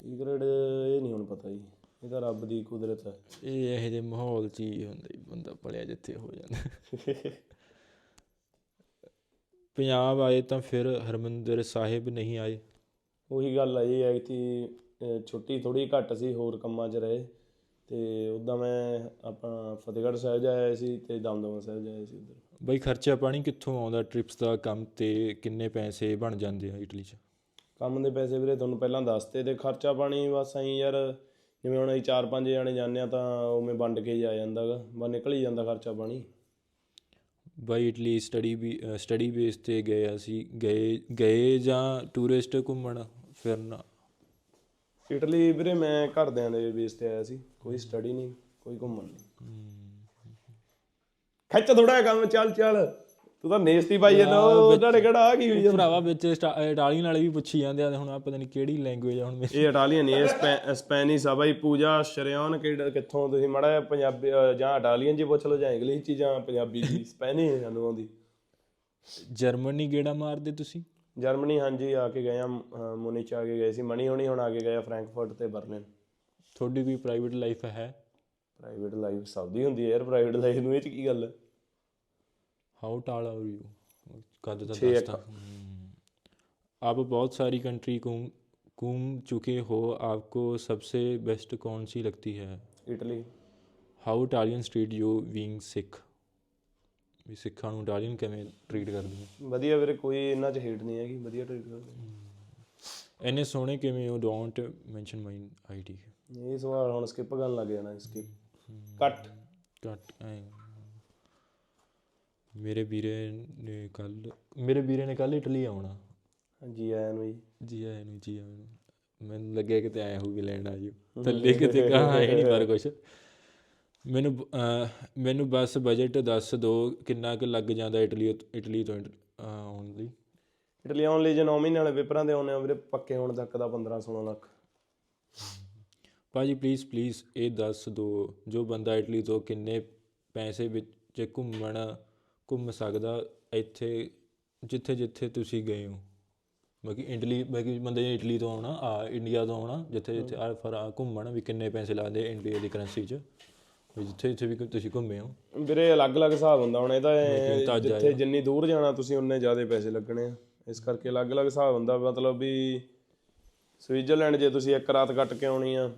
secret ਇਹ ਨਹੀਂ ਹੁਣ ਪਤਾ ਜੀ ਇਹ ਤਾਂ ਰੱਬ ਦੀ ਕੁਦਰਤ ਹੈ ਇਹ ਇਹੋ ਜਿਹੇ ਮਾਹੌਲ 'ਚ ਹੀ ਹੁੰਦਾ ਜੀ ਬੰਦਾ ਪਲਿਆ ਜਿੱਥੇ ਹੋ ਜਾਂਦਾ। ਪੰਜਾਬ ਆਏ ਤਾਂ ਫਿਰ ਹਰਮੰਦਰ ਸਾਹਿਬ ਨਹੀਂ ਆਏ। ਉਹੀ ਗੱਲ ਹੈ ਜੀ ਐ ਕਿ ਛੁੱਟੀ ਥੋੜੀ ਘੱਟ ਸੀ ਹੋਰ ਕੰਮਾਂ 'ਚ ਰਹੇ। ਤੇ ਉਦਾਂ ਮੈਂ ਆਪਣਾ ਫਤਿਹਗੜ੍ਹ ਸਾਹਿਬ ਜਾਇਆ ਸੀ ਤੇ ਦਮਦਮਾ ਸਾਹਿਬ ਜਾਇਆ ਸੀ ਉਧਰ। ਬਈ ਖਰਚਾ ਪਾਣੀ ਕਿੱਥੋਂ ਆਉਂਦਾ ਟ੍ਰਿਪਸ ਦਾ ਕੰਮ ਤੇ ਕਿੰਨੇ ਪੈਸੇ ਬਣ ਜਾਂਦੇ ਆ ਇਟਲੀ 'ਚ? ਕੰਮ ਦੇ ਪੈਸੇ ਵੀਰੇ ਤੁਹਾਨੂੰ ਪਹਿਲਾਂ ਦੱਸਤੇ ਤੇ ਖਰਚਾ ਪਾਣੀ ਬਸ ਐਂ ਯਾਰ ਜਿਵੇਂ ਹੁਣ ਅਸੀਂ ਚਾਰ ਪੰਜ ਜਾਣੇ ਜਾਂਦੇ ਆ ਤਾਂ ਉਵੇਂ ਵੰਡ ਕੇ ਆ ਜਾਂਦਾਗਾ ਬਸ ਨਿਕਲ ਹੀ ਜਾਂਦਾ ਖਰਚਾ ਪਾਣੀ। ਬਾਈ ਇਟਲੀ ਸਟੱਡੀ ਵੀ ਸਟੱਡੀ ਬੇਸ ਤੇ ਗਏ ਅਸੀਂ ਗਏ ਗਏ ਜਾਂ ਟੂਰਿਸਟ ਘੁੰਮਣ ਫਿਰਨ? ਇਟਲੀ ਵੀਰੇ ਮੈਂ ਘਰਦਿਆਂ ਦੇ ਬੇਸ ਤੇ ਆਇਆ ਸੀ ਕੋਈ ਸਟੱਡੀ ਨਹੀਂ ਕੋਈ ਘੁੰਮਣ ਨਹੀਂ। ਖਿੱਚ ਥੋੜਾ ਕੰਮ ਚੱਲ ਚੱਲ। ਤੂੰ ਤਾਂ ਨੇਸਤੀ ਪਾਈ ਜਾਂਦਾ ਉਹ ਤੁਹਾਡੇ ਕਿਹੜਾ ਆ ਕੀ ਹੋਈ ਜਾਂਦਾ? ਭਰਾਵਾ ਵਿੱਚ ਇਟਾਲੀਅਨ ਵਾਲੇ ਵੀ ਪੁੱਛੀ ਜਾਂਦੇ ਆ ਤੇ ਹੁਣ ਆ ਪਤਾ ਨਹੀਂ ਕਿਹੜੀ ਲੈਂਗੁਏਜ ਆ ਹੁਣ ਮੇਰੀ। ਇਹ ਇਟਾਲੀਅਨ ਨਹੀਂ ਇਹ ਸਪੈ- ਸਪੈਨਿਸ਼ ਆ ਬਾਈ ਪੂਜਾ ਸ਼ਰਿਆਨ ਕਿਹੜਾ ਕਿੱਥੋਂ ਤੁਸੀਂ ਮਾੜਾ ਪੰਜਾਬੀ ਜਾਂ ਇਟਾਲੀਅਨ ਜੀ ਪੁੱਛ ਲਓ ਜਾਂ ਇੰਗਲਿਸ਼ ਚ ਜਾਂ ਪੰਜਾਬੀ ਜੀ ਸਪੈਨਿਸ਼ ਸਾਨੂੰ ਆਉਂਦੀ ਜਰਮਨੀ ਗੇੜਾ ਮਾਰਦੇ ਤੁਸੀਂ? ਜਰਮਨੀ ਹਾਂਜੀ ਆ ਕੇ ਗਏ ਆ ਅ, ਮੁਨਿਚ ਆ ਕੇ ਗਏ ਸੀ ਮਣੀ ਹੋਣੀ ਹੁਣ ਆ ਕੇ ਗਏ ਆ ਫ੍ਰੈਂਕਫਰਟ ਤੇ ਬਰਲਿਨ ਤੁਹਾਡੀ ਕੋਈ ਪ੍ਰਾਈਵੇਟ ਲਾਈਫ ਹੈ ਪ੍ਰਾਈਵੇਟ ਲਾਈਫ ਸਭ ਦੀ ਹੁੰਦੀ ਹੈ ਯਾਰ ਪ੍ਰਾਈਵੇਟ ਲਾਈਫ ਨੂੰ ਇਹ ਚ ਕੀ ਗੱਲ ਹੈ हाउ टाल आर यू कद तक छः दस था आप बहुत सारी कंट्री घूम घूम चुके हो आपको सबसे बेस्ट कौन सी लगती है Italy how Italian street you being Sikh ਵੀ ਸਿੱਖਾਂ ਨੂੰ ਇਟਾਲੀਅਨ ਕਿਵੇਂ ਟ੍ਰੀਟ ਕਰਦੇ ਹੋ ਵਧੀਆ ਵੀਰੇ ਕੋਈ ਇਹਨਾਂ ਚ ਹੇਟ ਨਹੀਂ ਹੈਗੀ ਵਧੀਆ ਟ੍ਰੀਟ ਕਰਦੇ। ਇੰਨੇ ਸੋਹਣੇ ਕਿਵੇਂ ਹੋ ਡੋਂਟ ਮੈਂਸ਼ਨ ਮਾਈ ਆਈਡੀ ਇਹ ਸਵਾਲ ਹੁਣ ਸਕਿਪ ਕਰਨ ਲੱਗ ਜਾਣਾ ਸਕਿਪ ਕੱਟ ਘੱਟ ਐਂ। ਮੇਰੇ ਵੀਰੇ ਨੇ ਕੱਲ ਮੇਰੇ ਵੀਰੇ ਨੇ ਕੱਲ ਇਟਲੀ ਆਉਣਾ। ਹਾਂਜੀ ਆਇਆਂ ਨੂੰ ਜੀ। ਜੀ ਆਇਆਂ ਨੂੰ ਜੀ ਆਇਆਂ ਨੂੰ। ਮੈਨੂੰ ਲੱਗਿਆ ਕਿਤੇ ਆਇਆ ਹੋਊਗੀ ਲੈਣ ਆ ਜਿਓ। ਥੱਲੇ ਕਿਤੇ ਕਹਾਂ ਹੈ ਨਹੀਂ ਪਰ ਕੁਛ। ਮੈਨੂੰ ਮੈਨੂੰ ਬਸ ਬਜਟ ਦੱਸ ਦਿਓ ਕਿੰਨਾ ਕੁ ਲੱਗ ਜਾਂਦਾ ਇਟਲੀ ਇਟਲੀ ਤੋਂ ਆਉਣ ਲਈ। ਇਟਲੀ ਆਉਣ ਲਈ ਜੇ 9 ਮਹੀਨੇ ਵਾਲੇ ਪੇਪਰਾਂ ਦੇ ਆਉਣੇ ਆ ਵੀਰੇ ਪੱਕੇ ਹੋਣ ਤੱਕ ਦਾ 15 16 ਲੱਖ। ਭਾਜੀ ਪਲੀਜ਼ ਪਲੀਜ਼ ਇਹ ਦੱਸ ਦਿਓ ਜੋ ਬੰਦਾ ਇਟਲੀ ਤੋਂ ਕਿੰਨੇ ਪੈਸੇ ਵਿੱਚ ਘੁੰਮਣ ਘੁੰਮ ਸਕਦਾ ਇੱਥੇ ਜਿੱਥੇ ਜਿੱਥੇ ਤੁਸੀਂ ਗਏ ਹੋ। ਬਾਕੀ ਇਟਲੀ ਬਾਕੀ ਬੰਦੇ ਇਟਲੀ ਤੋਂ ਆਉਣਾ ਆ ਇੰਡੀਆ ਤੋਂ ਆਉਣਾ ਜਿੱਥੇ ਜਿੱਥੇ ਆ ਫਰ ਘੁੰਮਣ ਵੀ ਕਿੰਨੇ ਪੈਸੇ ਲੱਗਦੇ ਇੰਡੀਆ ਦੀ ਕਰੰਸੀ 'ਚ। ਵੀ ਜਿੱਥੇ ਜਿੱਥੇ ਵੀ ਤੁਸੀਂ ਘੁੰਮੇ ਹੋ। ਵੀਰੇ ਅਲੱਗ-ਅਲੱਗ ਹਿਸਾਬ ਹੁੰਦਾ ਹੁਣ ਇਹਦਾ ਜਿੱਥੇ ਜਿੰਨੀ ਦੂਰ ਜਾਣਾ ਤੁਸੀਂ ਉਨੇ ਜ਼ਿਆਦਾ ਪੈਸੇ ਲੱਗਣੇ ਆ। ਇਸ ਕਰਕੇ ਅਲੱਗ-ਅਲੱਗ ਹਿਸਾਬ ਹੁੰਦਾ ਮਤਲਬ ਵੀ ਸਵਿਟਜ਼ਰਲੈਂਡ ਜੇ ਤੁਸੀਂ ਇੱਕ ਰਾਤ ਕੱਟ ਕੇ ਆਉਣੀ ਆ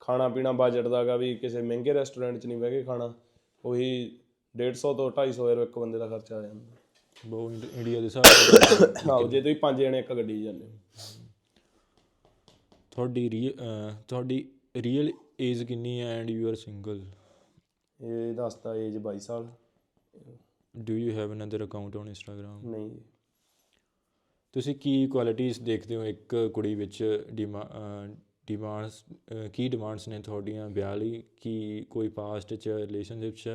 ਖਾਣਾ ਪੀਣਾ ਬਜਟ ਦਾਗਾ ਵੀ ਕਿਸੇ ਮਹਿੰਗੇ ਰੈਸਟੋਰੈਂਟ 'ਚ ਨਹੀਂ ਬਹਿ ਕੇ ਖਾਣਾ ਉਹੀ 150 ਤੋਂ 250 ਯੂਰੋ ਇੱਕ ਬੰਦੇ ਦਾ ਖਰਚਾ ਆ ਜਾਂਦਾ। ਬਹੁਤ ਇੰਡ- ਇੰਡੀਆ ਦੇ ਹਿਸਾਬ ਨਾਲ ਜੇ ਤੁਸੀਂ ਪੰਜ ਜਣੇ ਇੱਕ ਗੱਡੀ 'ਚ ਜਾਂਦੇ ਤੁਹਾਡੀ ਤੁਹਾਡੀ ਰੀਅਲ ਏਜ ਕਿੰਨੀ ਹੈ ਐਂਡ ਯੂ ਆਰ ਸਿੰਗਲ ਇਹ ਦੱਸਦਾ ਏਜ 22 ਸਾਲ। Do you have another account on Instagram ਨਹੀਂ। ਜੀ। ਤੁਸੀਂ ਕੀ ਕੁਆਲਿਟੀਆਂ ਦੇਖਦੇ ਹੋ ਇੱਕ ਕੁੜੀ ਵਿੱਚ ਡਿਮਾਂਡਸ ਕੀ ਡਿਮਾਂਡਸ ਨੇ ਤੁਹਾਡੀਆਂ ਵਿਆਹ ਲਈ? ਕੀ ਕੋਈ ਪਾਸਟ ਚ ਰਿਲੇਸ਼ਨਸ਼ਿਪ ਚ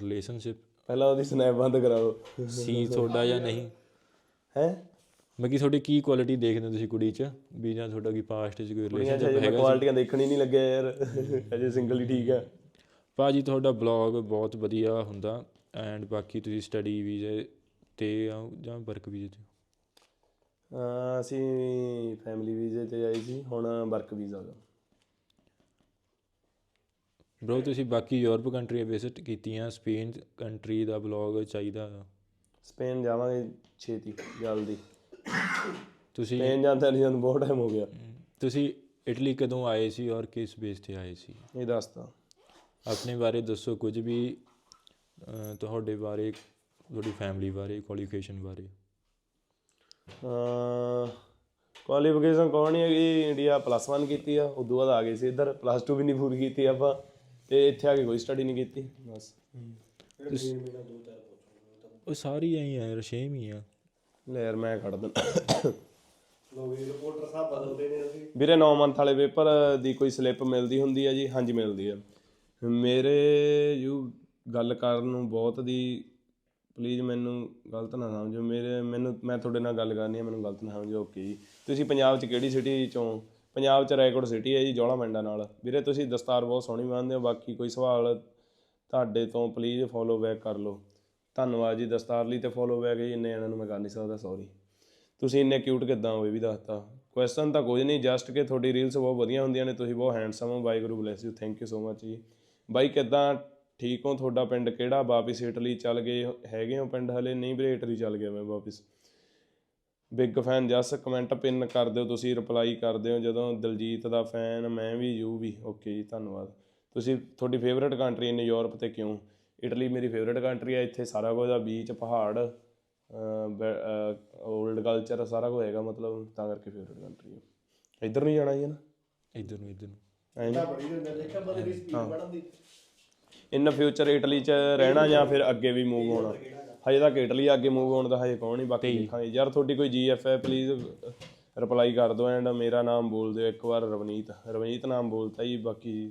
ਰਿਲੇਸ਼ਨਸ਼ਿਪ ਪਹਿਲਾਂ ਉਹਦੀ ਸਨੈਪ ਬੰਦ ਕਰਾਓ। ਸੀ ਤੁਹਾਡਾ ਜਾਂ ਨਹੀਂ? ਹੈ? ਮੈਂ ਕਿ ਤੁਹਾਡੀ ਕੀ ਕੁਆਲਿਟੀ ਦੇਖਦੇ ਹੋ ਤੁਸੀਂ ਕੁੜੀ ਚ? ਵੀ ਜਾਂ ਤੁਹਾਡਾ ਕੀ ਪਾਸਟ ਚ ਕੋਈ ਰਿਲੇਸ਼ਨਸ਼ਿਪ ਹੈਗਾ? ਕੁਆਲਿਟੀਆਂ ਦੇਖਣ ਹੀ ਨਹੀਂ ਲੱਗਿਆ ਯਾਰ। ਅਜੇ ਸਿੰਗਲ ਹੀ ਠੀਕ ਹੈ ਭਾਜੀ ਤੁਹਾਡਾ ਬਲੌਗ ਬਹੁਤ ਵਧੀਆ ਹੁੰਦਾ ਐਂਡ ਬਾਕੀ ਤੁਸੀਂ ਸਟੱਡੀ ਵੀਜ਼ੇ ਤੇ ਆਓ ਜਾਂ ਵਰਕ ਵੀਜ਼ੇ ਤੇ ਅਹ ਅਸੀਂ ਫੈਮਿਲੀ ਵੀਜ਼ੇ ਤੇ ਆਏ ਸੀ ਹੁਣ ਵਰਕ ਵੀਜ਼ਾ ਦਾ। ਬ్రో ਤੁਸੀਂ ਬਾਕੀ ਯੂਰਪ ਕੰਟਰੀ ਵਿਜ਼ਿਟ ਕੀਤੀਆਂ ਸਪੇਨ ਕੰਟਰੀ ਦਾ ਬਲੌਗ ਚਾਹੀਦਾ ਸਪੇਨ ਜਾਵਾਂਗੇ ਛੇਤੀ ਜਲਦੀ। ਤੁਸੀਂ ਸਪੇਨ ਜਾਂਦਾ ਨਹੀਂ ਸਾਨੂੰ ਬਹੁਤ ਟਾਈਮ ਹੋ ਗਿਆ। ਤੁਸੀਂ ਇਟਲੀ ਕਦੋਂ ਆਏ ਸੀ ਔਰ ਕਿਸ ਬੇਸ ਤੇ ਆਏ ਸੀ? ਇਹ ਦੱਸਤਾ ਆਪਣੇ ਬਾਰੇ ਦੱਸੋ ਕੁਝ ਵੀ ਤੁਹਾਡੇ ਬਾਰੇ ਤੁਹਾਡੀ ਫੈਮਿਲੀ ਬਾਰੇ ਕੁਆਲੀਫਿਕੇਸ਼ਨ ਬਾਰੇ। ਕੁਆਲੀਫਿਕੇਸ਼ਨ ਕੌਣ ਨਹੀਂ ਹੈਗੀ ਇੰਡੀਆ ਪਲੱਸ 1 ਕੀਤੀ ਆ ਉਦੋਂ ਬਾਅਦ ਆ ਗਏ ਸੀ ਇੱਧਰ ਪਲੱਸ 2 ਵੀ ਨਹੀਂ ਪੂਰੀ ਕੀਤੀ ਆਪਾਂ ਤੇ ਇੱਥੇ ਆ ਕੇ ਕੋਈ ਸਟੱਡੀ ਨਹੀਂ ਕੀਤੀ ਬਸ। ਉਹ ਸਾਰੀ ਐਂ ਆ ਯਾਰ ਸੇਮ ਹੀ ਆ। ਲੈ ਯਾਰ ਮੈਂ ਕੱਢ ਦਿੰਦਾ ਲੋਕ ਰਿਪੋਰਟਰ ਸਾਹਿਬ ਬਦਲਦੇ ਨੇ ਅਸੀਂ। ਵੀਰੇ 9 ਮੰਥ ਵਾਲੇ ਪੇਪਰ ਦੀ ਕੋਈ ਸਲਿੱਪ ਮਿਲਦੀ ਹੁੰਦੀ ਹੈ ਜੀ ਹਾਂਜੀ ਮਿਲਦੀ ਹੈ ਮੇਰੇ ਯੂ ਗੱਲ ਕਰਨ ਨੂੰ ਬਹੁਤ ਦੀ ਪਲੀਜ਼ ਮੈਨੂੰ ਗਲਤ ਨਾ ਸਮਝੋ। ਮੇਰੇ, ਮੈਨੂੰ, ਮੈਂ ਤੁਹਾਡੇ ਨਾਲ ਗੱਲ ਕਰਨੀ ਹੈ ਮੈਨੂੰ ਗਲਤ ਨਾ ਸਮਝੋ ਓਕੇ ਜੀ। ਤੁਸੀਂ ਪੰਜਾਬ 'ਚ ਕਿਹੜੀ ਸਿਟੀ ਚੋਂ? ਪੰਜਾਬ 'ਚ ਰੈਕੋਰਡ ਸਿਟੀ ਹੈ ਜੀ, ਜੋਲਾ ਪਿੰਡਾਂ ਨਾਲ। ਵੀਰੇ, ਤੁਸੀਂ ਦਸਤਾਰ ਬਹੁਤ ਸੋਹਣੀ ਬੰਨ੍ਹਦੇ ਹੋ, ਬਾਕੀ ਕੋਈ ਸਵਾਲ ਤੁਹਾਡੇ ਤੋਂ ਪਲੀਜ਼ ਫੋਲੋ ਬੈਕ ਕਰ ਲਓ। ਧੰਨਵਾਦ ਜੀ ਦਸਤਾਰ ਲਈ ਤੇ ਫੋਲੋ ਬੈਕ ਜੀ, ਇੰਨੇ ਇਹਨਾਂ ਨੂੰ ਮੈਂ ਕਰ ਨਹੀਂ ਸਕਦਾ ਸੌਰੀ ਤੁਸੀਂ ਇੰਨੇ ਕਿਊਟ ਕਿੱਦਾਂ ਹੋ ਵੀ ਦੱਸਤਾ। ਕੁਐਸਚਨ ਤਾਂ ਕੁਝ ਨਹੀਂ ਜਸਟ ਕਿ ਤੁਹਾਡੀ ਰੀਲਸ ਬਹੁਤ ਵਧੀਆ ਹੁੰਦੀਆਂ ਨੇ, ਤੁਸੀਂ ਬਹੁਤ ਹੈਂਡਸਮ ਹੋ, Waheguru bless you thank you so much ਜੀ। ਬਾਈ ਕਿੱਦਾਂ ਠੀਕ ਹੋ ਤੁਹਾਡਾ ਪਿੰਡ ਕਿਹੜਾ? ਵਾਪਿਸ ਇਟਲੀ ਚੱਲ ਗਏ, ਹੈਗੇ ਹੋ ਪਿੰਡ ਹਲੇ? ਨਹੀਂ ਵੀਰੇ ਇਟਲੀ ਚੱਲ ਗਿਆ ਮੈਂ ਵਾਪਿਸ। ਬਿੱਗ ਫੈਨ ਜਸ ਕਮੈਂਟ ਪਿੰਨ ਕਰ ਦਿਓ ਤੁਸੀਂ ਰਿਪਲਾਈ ਕਰ ਦਿਓ ਜਦੋਂ ਦਿਲਜੀਤ ਦਾ ਫੈਨ ਮੈਂ ਵੀ, ਯੂ ਵੀ। ਓਕੇ ਜੀ, ਧੰਨਵਾਦ। ਤੁਸੀਂ ਤੁਹਾਡੀ ਫੇਵਰਿਟ ਕੰਟਰੀ ਇਨ ਯੂਰਪ ਤੇ ਕਿਉਂ? ਇਟਲੀ ਮੇਰੀ ਫੇਵਰਿਟ ਕੰਟਰੀ ਹੈ ਇੱਥੇ ਸਾਰਾ ਕੁਝ ਆ ਬੀਚ ਪਹਾੜ 올ਡ ਕਲਚਰ ਸਾਰਾ ਕੁਝ ਹੈਗਾ ਮਤਲਬ, ਤਾਂ ਕਰਕੇ ਫੇਵਰਿਟ ਕੰਟਰੀ ਹੈ ਇੱਧਰ ਨੂੰ ਜਾਣਾ ਜੀ ਨਾ? ਇੱਧਰ ਨੂੰ ਇੱਧਰ ਨੂੰ। ਐਂ ਤਾਂ ਬੜੀ ਹੁੰਦਾ ਦੇਖਿਆ ਬੰਦੇ ਦੀ ਸਪੀਡ ਵਧਣ ਦੀ। ਇਨ ਫਿਊਚਰ ਇਟਲੀ ਚ ਰਹਿਣਾ ਜਾਂ ਫਿਰ ਅੱਗੇ ਵੀ ਮੂਵ ਹੋਣਾ? ਹਜੇ ਤੱਕ ਇਟਲੀ ਅੱਗੇ ਮੂਵ ਹੋਣ ਦਾ ਹਜੇ ਕੌਣ ਨਹੀਂ ਬਾਕੀ ਦੇਖਾਂਗੇ। ਯਾਰ ਤੁਹਾਡੀ ਕੋਈ ਜੀਐਫ ਹੈ ਪਲੀਜ਼ ਰਿਪਲਾਈ ਕਰ ਦਿਓ ਐਂਡ ਮੇਰਾ ਨਾਮ ਬੋਲ ਦਿਓ ਇੱਕ ਵਾਰ ਰਵਨੀਤ। ਰਵਨੀਤ ਨਾਮ ਬੋਲਤਾ ਜੀ ਬਾਕੀ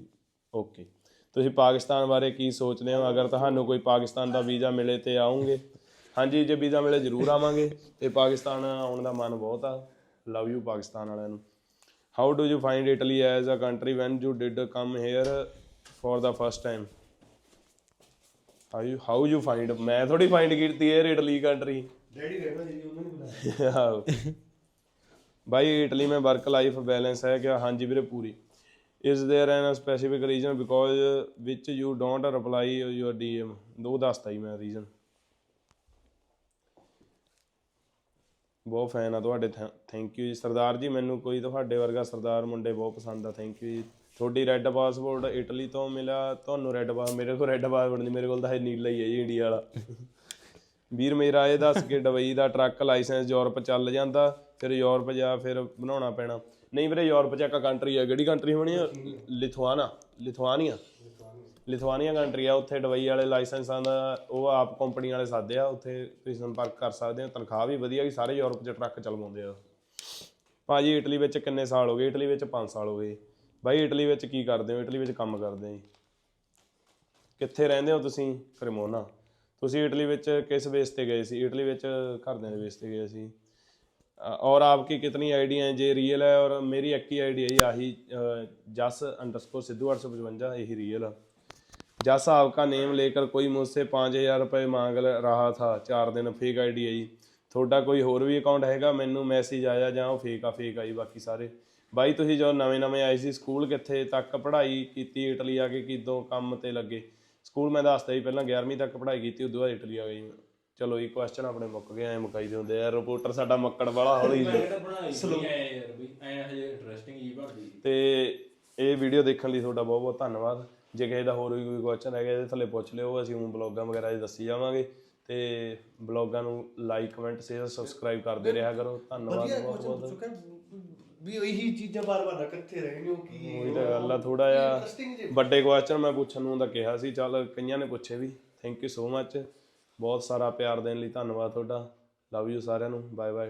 ਓਕੇ ਤੁਸੀਂ ਪਾਕਿਸਤਾਨ ਬਾਰੇ ਕੀ ਸੋਚਦੇ ਹੋ? ਅਗਰ ਤੁਹਾਨੂੰ ਕੋਈ ਪਾਕਿਸਤਾਨ ਦਾ ਵੀਜ਼ਾ ਮਿਲੇ ਤੇ ਆਉਂਗੇ? ਹਾਂਜੀ ਜੇ ਵੀਜ਼ਾ ਮਿਲੇ ਜ਼ਰੂਰ ਆਵਾਂਗੇ। ਤੇ ਪਾਕਿਸਤਾਨ ਆਉਣ ਦਾ ਮਨ ਬਹੁਤ ਆ। ਲਵ ਯੂ ਪਾਕਿਸਤਾਨ ਵਾਲਿਆਂ ਨੂੰ। How do you find Italy as a country when you did come here for the first time how you how you find ਮੈਂ ਥੋੜੀ ਫਾਈਂਡ ਕੀਤੀ ਹੈ ਇਟਲੀ ਕੰਟਰੀ ਡੈਡੀ ਕਹਿੰਦਾ ਜੀ ਉਹਨਾਂ ਨੇ ਬੁਲਾਇਆ। ਭਾਈ ਇਟਲੀ ਮੇਂ ਵਰਕ ਲਾਈਫ ਬੈਲੈਂਸ ਹੈ ਕਿ ਹਾਂਜੀ ਵੀਰੇ ਪੂਰੀ। Is there an specific reason because which you don't reply your DM ਦੋ ਦੱਸਤਾ ਹੀ ਮੈਂ ਰੀਜ਼ਨ ਬਹੁਤ ਫੈਨ ਆ ਤੁਹਾਡੇ ਥੈਂਕ ਯੂ ਜੀ। ਸਰਦਾਰ ਜੀ, ਮੈਨੂੰ ਕੋਈ ਤੁਹਾਡੇ ਵਰਗਾ ਸਰਦਾਰ ਮੁੰਡੇ ਬਹੁਤ ਪਸੰਦ ਆ ਥੈਂਕ ਯੂ ਜੀ। ਤੁਹਾਡੀ ਰੈੱਡ ਪਾਸਪੋਰਟ ਇਟਲੀ ਤੋਂ ਮਿਲਿਆ, ਤੁਹਾਨੂੰ ਰੈੱਡ ਪਾਸ ਮੇਰੇ ਕੋਲ ਰੈੱਡ ਪਾਸਪੋਰਟ ਨਹੀਂ, ਮੇਰੇ ਕੋਲ ਤਾਂ ਹੈ ਨੀਲਾ ਹੀ ਹੈ ਜੀ ਇੰਡੀਆ ਵਾਲਾ। ਵੀਰ, ਮੇਰਾ ਇਹ ਦੱਸ ਕੇ ਡਬਈ ਦਾ ਟਰੱਕ ਲਾਇਸੈਂਸ ਯੂਰਪ ਚੱਲ ਜਾਂਦਾ, ਫਿਰ ਯੂਰਪ ਜਾ, ਫਿਰ ਬਣਾਉਣਾ ਪੈਣਾ। ਨਹੀਂ ਵੀਰੇ, ਯੂਰਪ ਚ ਇੱਕ ਕੰਟਰੀ ਹੈ ਕਿਹੜੀ ਕੰਟਰੀ ਹੋਣੀ ਆ? ਲਿਥੁਆਨਾ, ਲਿਥੁਆਨੀਆ। ਲਿਥੁਆਨੀਆ ਕੰਟਰੀ ਆ ਉੱਥੇ ਡਬਈ ਵਾਲੇ ਲਾਇਸੈਂਸਾਂ ਦਾ ਉਹ ਆਪ ਕੰਪਨੀ ਵਾਲੇ ਸਾਦੇ ਆ ਉੱਥੇ ਤੁਸੀਂ ਸੰਪਰਕ ਕਰ ਸਕਦੇ ਹੋ ਤਨਖਾਹ ਵੀ ਵਧੀਆ ਕਿ ਸਾਰੇ ਯੂਰਪ ਚ ਟਰੱਕ ਚਲਵਾਉਂਦੇ ਆ ਭਾਜੀ ਇਟਲੀ ਵਿੱਚ ਕਿੰਨੇ ਸਾਲ ਹੋ ਗਏ ਇਟਲੀ ਵਿੱਚ 5 ਸਾਲ ਹੋ ਗਏ ਬਾਈ ਇਟਲੀ ਵਿੱਚ ਕੀ ਕਰਦੇ ਹੋ ਇਟਲੀ ਵਿੱਚ ਕੰਮ ਕਰਦੇ ਆ ਜੀ ਕਿੱਥੇ ਰਹਿੰਦੇ ਹੋ ਤੁਸੀਂ ਕ੍ਰੇਮੋਨਾ ਤੁਸੀਂ ਇਟਲੀ ਵਿੱਚ ਕਿਸ ਬੇਸ ਤੇ ਗਏ ਸੀ ਇਟਲੀ ਵਿੱਚ ਘਰਦਿਆਂ ਦੇ ਬੇਸ ਤੇ ਗਏ ਸੀ अ, और आपकी कितनी आईडी हैं जे रियल है और मेरी एक ही आईडी है ये आही अ, जस अंडरस्कोर सिद्धू आठ सौ पचवंजा यही रियल है जस आपका नेम लेकर कोई मुझसे पाँच हज़ार रुपये मांग ल- रहा था चार दिन फेक आईडी है जी ਤੁਹਾਡਾ ਕੋਈ ਹੋਰ ਵੀ ਅਕਾਊਂਟ ਹੈਗਾ ਮੈਨੂੰ ਮੈਸੇਜ ਆਇਆ ਜਾਂ ਉਹ ਫੇਕ ਆ ਫੇਕ ਆਈ ਬਾਕੀ ਸਾਰੇ ਬਾਈ ਤੁਸੀਂ ਜਦੋਂ ਨਵੇਂ ਨਵੇਂ ਆਏ ਸੀ ਸਕੂਲ ਕਿੱਥੇ ਤੱਕ ਪੜ੍ਹਾਈ ਕੀਤੀ ਇਟਲੀ ਆ ਕੇ ਕਿਦੋਂ ਕੰਮ ਤੇ ਲੱਗੇ ਸਕੂਲ ਮੈਂ ਦੱਸਦਾ ਜੀ ਪਹਿਲਾਂ 11ਵੀਂ ਤੱਕ ਪੜ੍ਹਾਈ ਕੀਤੀ ਉਦੋਂ ਬਾਅਦ ਇਟਲੀ ਆ ਗਈ ਮੈਂ ਚਲੋ ਇਹ ਕੁਐਸਚਨ ਆਪਣੇ ਮੁੱਕ ਗਏ ਐ ਮੁਕਾਈ ਦੇ ਹੁੰਦੇ ਆ ਰਿਪੋਰਟਰ ਸਾਡਾ ਮੱਕੜ ਵਾਲਾ ਹੌਲੀ ਸਲੋ ਐ ਯਾਰ ਬਈ ਐ ਹਜੇ ਇੰਟਰਸਟਿੰਗ ਹੀ ਬਣਦੀ ਤੇ ਇਹ ਵੀਡੀਓ ਦੇਖਣ ਲਈ ਤੁਹਾਡਾ ਬਹੁਤ ਬਹੁਤ ਧੰਨਵਾਦ ਜੇ ਕਿਸੇ ਦਾ ਹੋਰ ਵੀ ਕੋਈ ਕੁਐਸਚਨ ਹੈਗਾ ਇਹਦੇ ਥੱਲੇ ਪੁੱਛ ਲਿਓ ਅਸੀਂ ਹੁਣ ਬਲੌਗਾਂ ਵਗੈਰਾ 'ਚ ਦੱਸੀ ਜਾਵਾਂਗੇ ਤੇ ਬਲੌਗਾਂ ਨੂੰ ਲਾਈਕ ਕਮੈਂਟ ਸ਼ੇਅਰ ਸਬਸਕ੍ਰਾਈਬ ਕਰਦੇ ਰਿਹਾ ਕਰੋ। ਧੰਨਵਾਦ ਬਹੁਤ ਬਹੁਤ। ਵੀ ਉਹੀ ਚੀਜ਼ਾਂ ਬਾਰ-ਬਾਰ ਕਿੱਥੇ ਰਹਿੰਦੇ ਹੋ ਕੀ ਉਹੀ ਤਾਂ ਗੱਲ ਆ ਥੋੜਾ ਜਿਹਾ ਵੱਡੇ ਕੁਐਸਚਨ ਮੈਂ ਪੁੱਛਣ ਨੂੰ ਤਾਂ ਕਿਹਾ ਸੀ ਚੱਲ ਕਈਆਂ ਨੇ ਪੁੱਛੇ ਵੀ। ਥੈਂਕ ਯੂ ਸੋ ਮੱਚ ਬਹੁਤ ਸਾਰਾ ਪਿਆਰ ਦੇਣ ਲਈ ਧੰਨਵਾਦ ਤੁਹਾਡਾ। ਲਵ ਯੂ ਸਾਰਿਆਂ ਨੂੰ। Bye bye